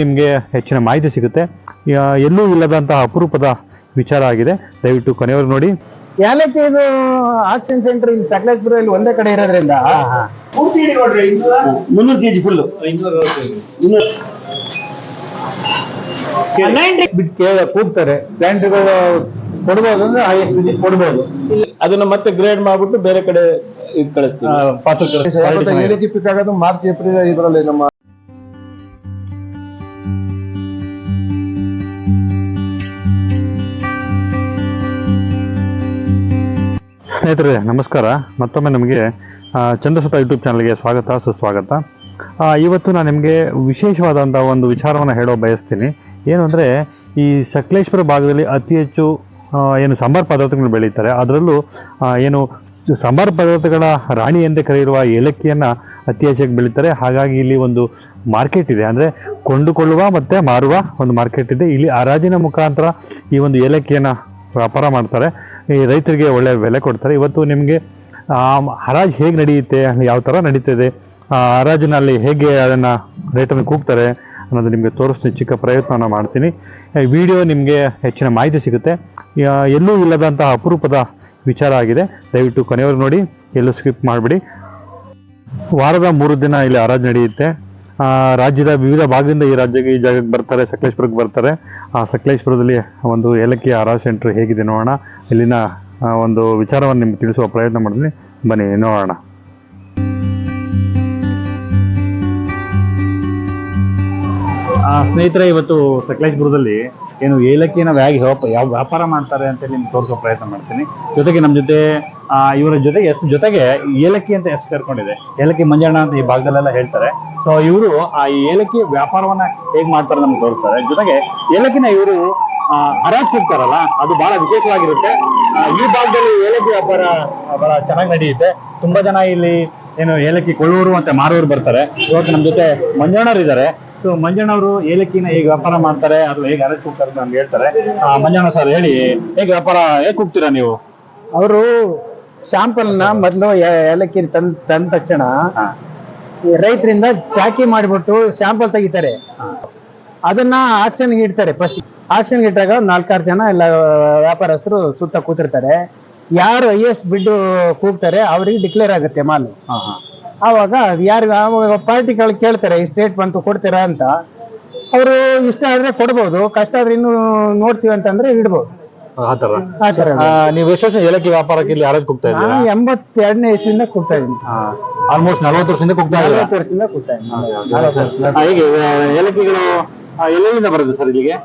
ನಿಮಗೆ ಹೆಚ್ಚಿನ ಮಾಹಿತಿ ಸಿಗುತ್ತೆ. ಎಲ್ಲೂ ಇಲ್ಲದಂತಹ ಅಪರೂಪದ ವಿಚಾರ ಆಗಿದೆ. ದಯವಿಟ್ಟು ಕೊನೆಯವರು ನೋಡಿ. ಯಾಲಕ್ಕಿ ಇದು ಆಕ್ಷನ್ ಸೆಂಟರ್ ಇಲ್ಲಿ ಸಕಲೇಶ್ಪುರದಲ್ಲಿ ಒಂದೇ ಕಡೆ ಇರೋದ್ರಿಂದ ಮುನ್ನೂರು ಕೆಜಿ ಫುಲ್ ಬಿಟ್ಟು ಕೇಳ ಕೂಗ್ತಾರೆ. ಪ್ಲಾಂಟ್ಗಳು ಕೊಡ್ಬೋದು ಅಂದ್ರೆ ಹೈಯೆಸ್ಟ್ ಕೊಡ್ಬೋದು. ಅದನ್ನ ಮತ್ತೆ ಗ್ರೇಡ್ ಮಾಡ್ಬಿಟ್ಟು ಬೇರೆ ಕಡೆ ಇದು ಕಳಿಸ್ತೀವಿ. ಪಾತ್ರ ಏಲಕ್ಕಿ ಪಿಕ್ ಆಗೋದು ಮಾರ್ಚ್ ಏಪ್ರಿಲ್ ಇದರಲ್ಲಿ ನಮ್ಮ ಸ್ನೇಹಿತರೆ, ನಮಸ್ಕಾರ. ಮತ್ತೊಮ್ಮೆ ನಮಗೆ ಚಂದ್ರಸುತ ಯೂಟ್ಯೂಬ್ ಚಾನಲ್ಗೆ ಸ್ವಾಗತ, ಸುಸ್ವಾಗತ. ಇವತ್ತು ನಾನು ನಿಮಗೆ ವಿಶೇಷವಾದಂಥ ಒಂದು ವಿಚಾರವನ್ನು ಹೇಳೋ ಬಯಸ್ತೀನಿ. ಏನು ಅಂದರೆ, ಈ ಸಕಲೇಶ್ವರ ಭಾಗದಲ್ಲಿ ಅತಿ ಹೆಚ್ಚು ಏನು ಸಾಂಬಾರ್ ಪದಾರ್ಥಗಳು ಬೆಳೀತಾರೆ. ಅದರಲ್ಲೂ ಏನು ಸಾಂಬಾರ್ ಪದಾರ್ಥಗಳ ರಾಣಿ ಎಂದೇ ಕರೆಯಿರುವ ಏಲಕ್ಕಿಯನ್ನು ಅತಿ ಹೆಚ್ಚಾಗಿ ಬೆಳೀತಾರೆ. ಹಾಗಾಗಿ ಇಲ್ಲಿ ಒಂದು ಮಾರ್ಕೆಟ್ ಇದೆ. ಅಂದರೆ, ಕೊಂಡುಕೊಳ್ಳುವ ಮತ್ತು ಮಾರುವ ಒಂದು ಮಾರ್ಕೆಟ್ ಇದೆ. ಇಲ್ಲಿ ಹರಾಜಿನ ಮುಖಾಂತರ ಈ ಒಂದು ಏಲಕ್ಕಿಯನ್ನು ವ್ಯಾಪಾರ ಮಾಡ್ತಾರೆ, ಈ ರೈತರಿಗೆ ಒಳ್ಳೆ ಬೆಲೆ ಕೊಡ್ತಾರೆ. ಇವತ್ತು ನಿಮಗೆ ಹರಾಜು ಹೇಗೆ ನಡೆಯುತ್ತೆ, ಯಾವ ಥರ ನಡೀತಿದೆ ಹರಾಜಿನಲ್ಲಿ ಹೇಗೆ ಅದನ್ನು ರೇಟನ್ನು ಕೂಗ್ತಾರೆ ಅನ್ನೋದು ನಿಮಗೆ ತೋರಿಸ್ತೀನಿ, ಚಿಕ್ಕ ಪ್ರಯತ್ನವನ್ನು ಮಾಡ್ತೀನಿ. ವಿಡಿಯೋ ನಿಮಗೆ ಹೆಚ್ಚಿನ ಮಾಹಿತಿ ಸಿಗುತ್ತೆ. ಎಲ್ಲೂ ಇಲ್ಲದಂತಹ ಅಪರೂಪದ ವಿಚಾರ ಆಗಿದೆ. ದಯವಿಟ್ಟು ಕೊನೆಯವರು ನೋಡಿ, ಎಲ್ಲೂ ಸ್ಕಿಪ್ ಮಾಡಿಬಿಡಿ. ವಾರದ ಮೂರು ದಿನ ಇಲ್ಲಿ ಹರಾಜು ನಡೆಯುತ್ತೆ. ರಾಜ್ಯದ ವಿವಿಧ ಭಾಗದಿಂದ ಈ ರಾಜ್ಯಕ್ಕೆ ಈ ಜಾಗಕ್ಕೆ ಬರ್ತಾರೆ, ಸಕಲೇಶ್ಪುರಕ್ಕೆ ಬರ್ತಾರೆ. ಆ, ಸಕಲೇಶ್ಪುರದಲ್ಲಿ ಒಂದು ಏಲಕ್ಕಿ ಆರಾ ಸೆಂಟರ್ ಹೇಗಿದೆ ನೋಡೋಣ. ಇಲ್ಲಿನ ಒಂದು ವಿಚಾರವನ್ನು ನಿಮ್ಗೆ ತಿಳಿಸುವ ಪ್ರಯತ್ನ ಮಾಡಿದ್ವಿ ಬನ್ನಿ, ನೋಡೋಣ. ಸ್ನೇಹಿತರೆ, ಇವತ್ತು ಸಕಲೇಶ್ಪುರದಲ್ಲಿ ಏನು ಏಲಕ್ಕಿನ ಹೇಗೆ ಯಾವ ವ್ಯಾಪಾರ ಮಾಡ್ತಾರೆ ಅಂತ ನಿಮ್ಗೆ ತೋರಿಸೋ ಪ್ರಯತ್ನ ಮಾಡ್ತೀನಿ. ಜೊತೆಗೆ ನಮ್ಮ ಜೊತೆ ಇವರ ಜೊತೆಗೆ, ಎಸ್, ಜೊತೆಗೆ ಏಲಕ್ಕಿ ಅಂತ ಹೆಸರು ಕರ್ಕೊಂಡಿದೆ. ಏಲಕ್ಕಿ ಮಂಜಣ್ಣ ಅಂತ ಈ ಭಾಗದಲ್ಲೆಲ್ಲ ಹೇಳ್ತಾರೆ. ಸೊ ಇವರು ಆ ಏಲಕ್ಕಿ ವ್ಯಾಪಾರವನ್ನ ಹೇಗೆ ಮಾಡ್ತಾರೆ ನಮ್ಗೆ ತೋರಿಸ್ತಾರೆ. ಜೊತೆಗೆ ಏಲಕ್ಕಿನ ಇವರು ಹರಾಜ್ ಹೋಗ್ತಾರಲ್ಲ ಅದು ಬಹಳ ವಿಶೇಷವಾಗಿರುತ್ತೆ. ಈ ಭಾಗದಲ್ಲಿ ಏಲಕ್ಕಿ ವ್ಯಾಪಾರ ಬಹಳ ಚೆನ್ನಾಗಿ ನಡೆಯುತ್ತೆ. ತುಂಬಾ ಜನ ಇಲ್ಲಿ ಏನು ಏಲಕ್ಕಿ ಕೊಳ್ಳುವರು ಮತ್ತೆ ಮಾರೋರು ಬರ್ತಾರೆ. ಇವತ್ತು ನಮ್ಮ ಜೊತೆ ಮಂಜಣ್ಣರು ಇದ್ದಾರೆ ಸೊ ಮಂಜಣ್ಣವರು ಏಲಕ್ಕಿನ ಹೇಗೆ ವ್ಯಾಪಾರ ಮಾಡ್ತಾರೆ ಅದು ಹೇಗೆ ಹರಾಜ್ ಹೋಗ್ತಾರೆ ಅಂತ ನಮ್ಗೆ ಹೇಳ್ತಾರೆ. ಆ, ಮಂಜಣ್ಣ ಸರ್ ಹೇಳಿ ಹೇಗೆ ವ್ಯಾಪಾರ ಹೇಗೆ ಹೋಗ್ತೀರಾ ನೀವು? ಅವರು ನ ಮೊದಲು ಏಲಕ್ಕಿ ತಂದ ತಂದ ತಕ್ಷಣ ಹಾ. ರೈತರಿಂದ ಚಾಕಿ ಮಾಡಿಬಿಟ್ಟು ಶಾಂಪಲ್ ತೆಗಿತಾರೆ. ಅದನ್ನ ಆಕ್ಷನ್ ಇಡ್ತಾರೆ ಫಸ್ಟ್ ಆಕ್ಷನ್ ಇಟ್ಟಾಗ ನಾಲ್ಕಾರು ಜನ ಎಲ್ಲ ವ್ಯಾಪಾರಸ್ಥರು ಸುತ್ತ ಕೂತಿರ್ತಾರೆ. ಯಾರು ಹೈಯೆಸ್ಟ್ ಬಿಡ್ ಕೂಗ್ತಾರೆ ಅವ್ರಿಗೆ ಡಿಕ್ಲೇರ್ ಆಗುತ್ತೆ ಮಾಲು. ಹಾ ಹಾ. ಆವಾಗ ಯಾರು ಪಾರ್ಟಿಗಳು ಕೇಳ್ತಾರೆ ಈ ಸ್ಟೇಟ್ ಬಂತು ಕೊಡ್ತೀರಾ ಅಂತ. ಅವರು ಇಷ್ಟ ಆದ್ರೆ ಕೊಡ್ಬೋದು ಕಷ್ಟ ಆದ್ರೆ ಇನ್ನು ನೋಡ್ತೀವಿ ಅಂತಂದ್ರೆ ಇಡ್ಬೋದು. ಆತರ ತರ ಆ ತರ ನೀವು ಎಷ್ಟು ವರ್ಷ ಏಲಕ್ಕಿ ವ್ಯಾಪಾರಕ್ಕೆ ಇಲ್ಲಿ ಯಾರಾದ್ರು ಕುಗ್ತಾ ಇದ್ದೀರಾ? ಎಂಬತ್ತೆರಡನೇ ಇಸ್ವಿಯಿಂದ ಕೂಗ್ತಾ ಇದ್ದೀನಿ. ಆಲ್ಮೋಸ್ಟ್ ನಲವತ್ತು ವರ್ಷದಿಂದ ಹೋಗ್ತಾ ಇದ್ದೀರಾ? ನಲವತ್ತು ವರ್ಷದಿಂದ ಕೂಗ್ತಾ ಇದ್ದೀನಿ. ಹೇಗೆ ಏಲಕ್ಕಿಗಳು ಎಲ್ಲಿಂದ ಬರುತ್ತೆ ಸರ್ ಇಲ್ಲಿಗೆ?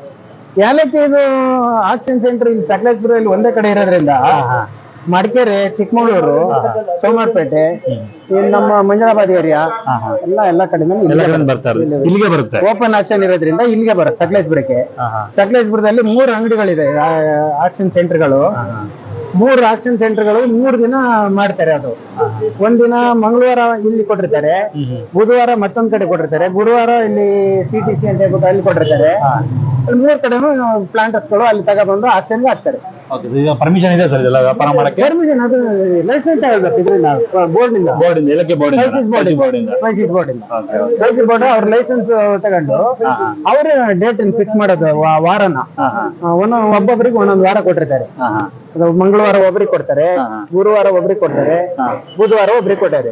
ಏಲಕ್ಕಿ ಇದು ಆಕ್ಷನ್ ಸೆಂಟರ್ ಇಲ್ಲಿ ಸಕಲೇಶ್ಪುರದಲ್ಲಿ ಒಂದೇ ಕಡೆ ಇರೋದ್ರಿಂದ ಮಡಿಕೇರಿ ಚಿಕ್ಕಮಗಳೂರು ಸೋಮವಾರಪೇಟೆ ನಮ್ಮ ಮಂಜನಾಬಾದ್ ಏರಿಯಾ ಎಲ್ಲ ಎಲ್ಲ ಎಲ್ಲ ಕಡೆ ಇಲ್ಲಿಗೆ ಬರುತ್ತೆ? ಓಪನ್ ಆಕ್ಷನ್ ಇರೋದ್ರಿಂದ ಇಲ್ಲಿಗೆ ಬರುತ್ತೆ ಸಕಲೇಶ್ಪುರಕ್ಕೆ. ಸಕಲೇಶ್ಪುರದಲ್ಲಿ ಮೂರು ಅಂಗಡಿಗಳಿದೆ ಆಕ್ಷನ್ ಸೆಂಟರ್ಗಳು ಮೂರು ಆಕ್ಷನ್ ಸೆಂಟರ್ಗಳು ಮೂರು ದಿನ ಮಾಡ್ತಾರೆ ಅದು. ಒಂದಿನ ಮಂಗಳವಾರ ಇಲ್ಲಿ ಕೊಟ್ಟಿರ್ತಾರೆ ಬುಧವಾರ ಮತ್ತೊಂದ್ ಕಡೆ ಕೊಟ್ಟಿರ್ತಾರೆ ಗುರುವಾರ ಇಲ್ಲಿ ಸಿ ಟಿ ಸಿ ಅಂತ ಹೇಳ್ಬಿಟ್ಟು ಅಲ್ಲಿ ಕೊಟ್ಟಿರ್ತಾರೆ. ಮೂರ್ ಕಡೆನೂ ಪ್ಲಾಂಟರ್ಸ್ಗಳು ಅಲ್ಲಿ ತಗೊಬಂದು ಆಕ್ಷನ್ಗೆ ಹಾಕ್ತಾರೆ. ಈಗ ಪರ್ಮಿಷನ್ ಇದೆ ಸರ್ ಇದೆಲ್ಲ ವ್ಯಾಪಾರ ಮಾಡಕ್ಕೆ? ಪರ್ಮಿಷನ್ ಅದು ಲೈಸೆನ್ಸ್ ತಗೊಳ್ಬೇಕು ಇದರಿಂದ ಬೋರ್ಡ್ ಬೋರ್ಡ್ ಇಂದ ಬೋರ್ಡ್ ಲೈಸೆನ್ಸ್ ಬೋರ್ಡ್ ಬೋರ್ಡ್ ಇಂದ ಲೈಸೆನ್ಸ್ ಬೋರ್ಡ್ ಇಂದ ಲೈಸೆನ್ಸ್ ಬೋರ್ಡ್ ಅವ್ರ ಲೈಸೆನ್ಸ್ ತಗೊಂಡು ಅವರೇ ಡೇಟ್ ಫಿಕ್ಸ್ ಮಾಡೋದು ವಾರನ. ಒಂದೊಂದು ಒಬ್ಬೊಬ್ಬರಿಗೆ ಒಂದೊಂದು ವಾರ ಕೊಟ್ಟಿರ್ತಾರೆ. ಮಂಗಳವಾರ ಒಬ್ರಿಗೆ ಕೊಡ್ತಾರೆ ಗುರುವಾರ ಒಬ್ರಿಗೆ ಕೊಡ್ತಾರೆ ಬುಧವಾರ ಒಬ್ರಿಗೆ ಕೊಡ್ತಾರೆ.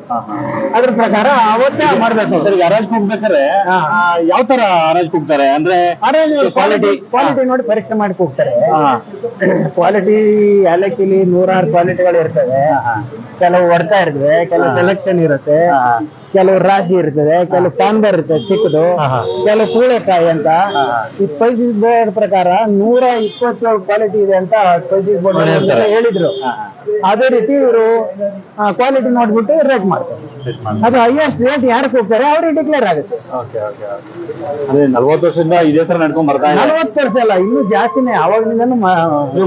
ಅದ್ರ ಪ್ರಕಾರ ಅವತ್ತೇ ಮಾಡ್ಬೇಕು ಸರ್ ಹರಾಜ್ ಹೋಗ್ಬೇಕಾದ್ರೆ ಯಾವ ತರ ಹರಾಜ್ ಹೋಗ್ತಾರೆ ಅಂದ್ರೆ ಕ್ವಾಲಿಟಿ ಕ್ವಾಲಿಟಿ ನೋಡಿ ಪರೀಕ್ಷೆ ಮಾಡಿ ಹೋಗ್ತಾರೆ ಕ್ವಾಲಿಟಿ ಏಲಕ್ಕಿಲಿ ನೂರಾರು ಕ್ವಾಲಿಟಿಗಳು ಇರ್ತವೆ. ಕೆಲವು ಹೊಡ್ತಾ ಇರ್ತವೆ ಕೆಲವು ಸೆಲೆಕ್ಷನ್ ಇರುತ್ತೆ. ಕೆಲವು ರಾಶಿ ಇರ್ತದೆ ಕೆಲವು ಪಾಂಬರ್ ಇರ್ತದೆ ಚಿಕ್ಕದು ಕೆಲವು ಕೂಳೆಕಾಯಿ ಅಂತ. ಈ ಸ್ಪೈಸಿಸ್ ಬೋರ್ಡ್ ಪ್ರಕಾರ ನೂರ ಇಪ್ಪತ್ತೇಳು ಕ್ವಾಲಿಟಿ ಇದೆ ಅಂತ ಸ್ಪೈಸಿಸ್ ಬೋರ್ಡ್ ಹೇಳಿದ್ರು. ಅದೇ ರೀತಿ ಇವರು ಕ್ವಾಲಿಟಿ ನೋಡ್ಬಿಟ್ಟು ರೇಟ್ ಮಾಡ್ತಾರೆ. ಅದು ಹೈಯೆಸ್ಟ್ ರೇಟ್ ಯಾರು ಹೋಗ್ತಾರೆ ಅವ್ರಿಗೆ ಡಿಕ್ಲೇರ್ ಆಗುತ್ತೆ. ನಲ್ವತ್ತು ವರ್ಷದಿಂದ ಇದೇ ತರ ನಡ್ಕೊಂಡ್ ಬರ್ತಾ ನಲವತ್ತು ವರ್ಷ ಅಲ್ಲ ಇನ್ನೂ ಜಾಸ್ತಿನೇ ಅವಾಗಿಂದ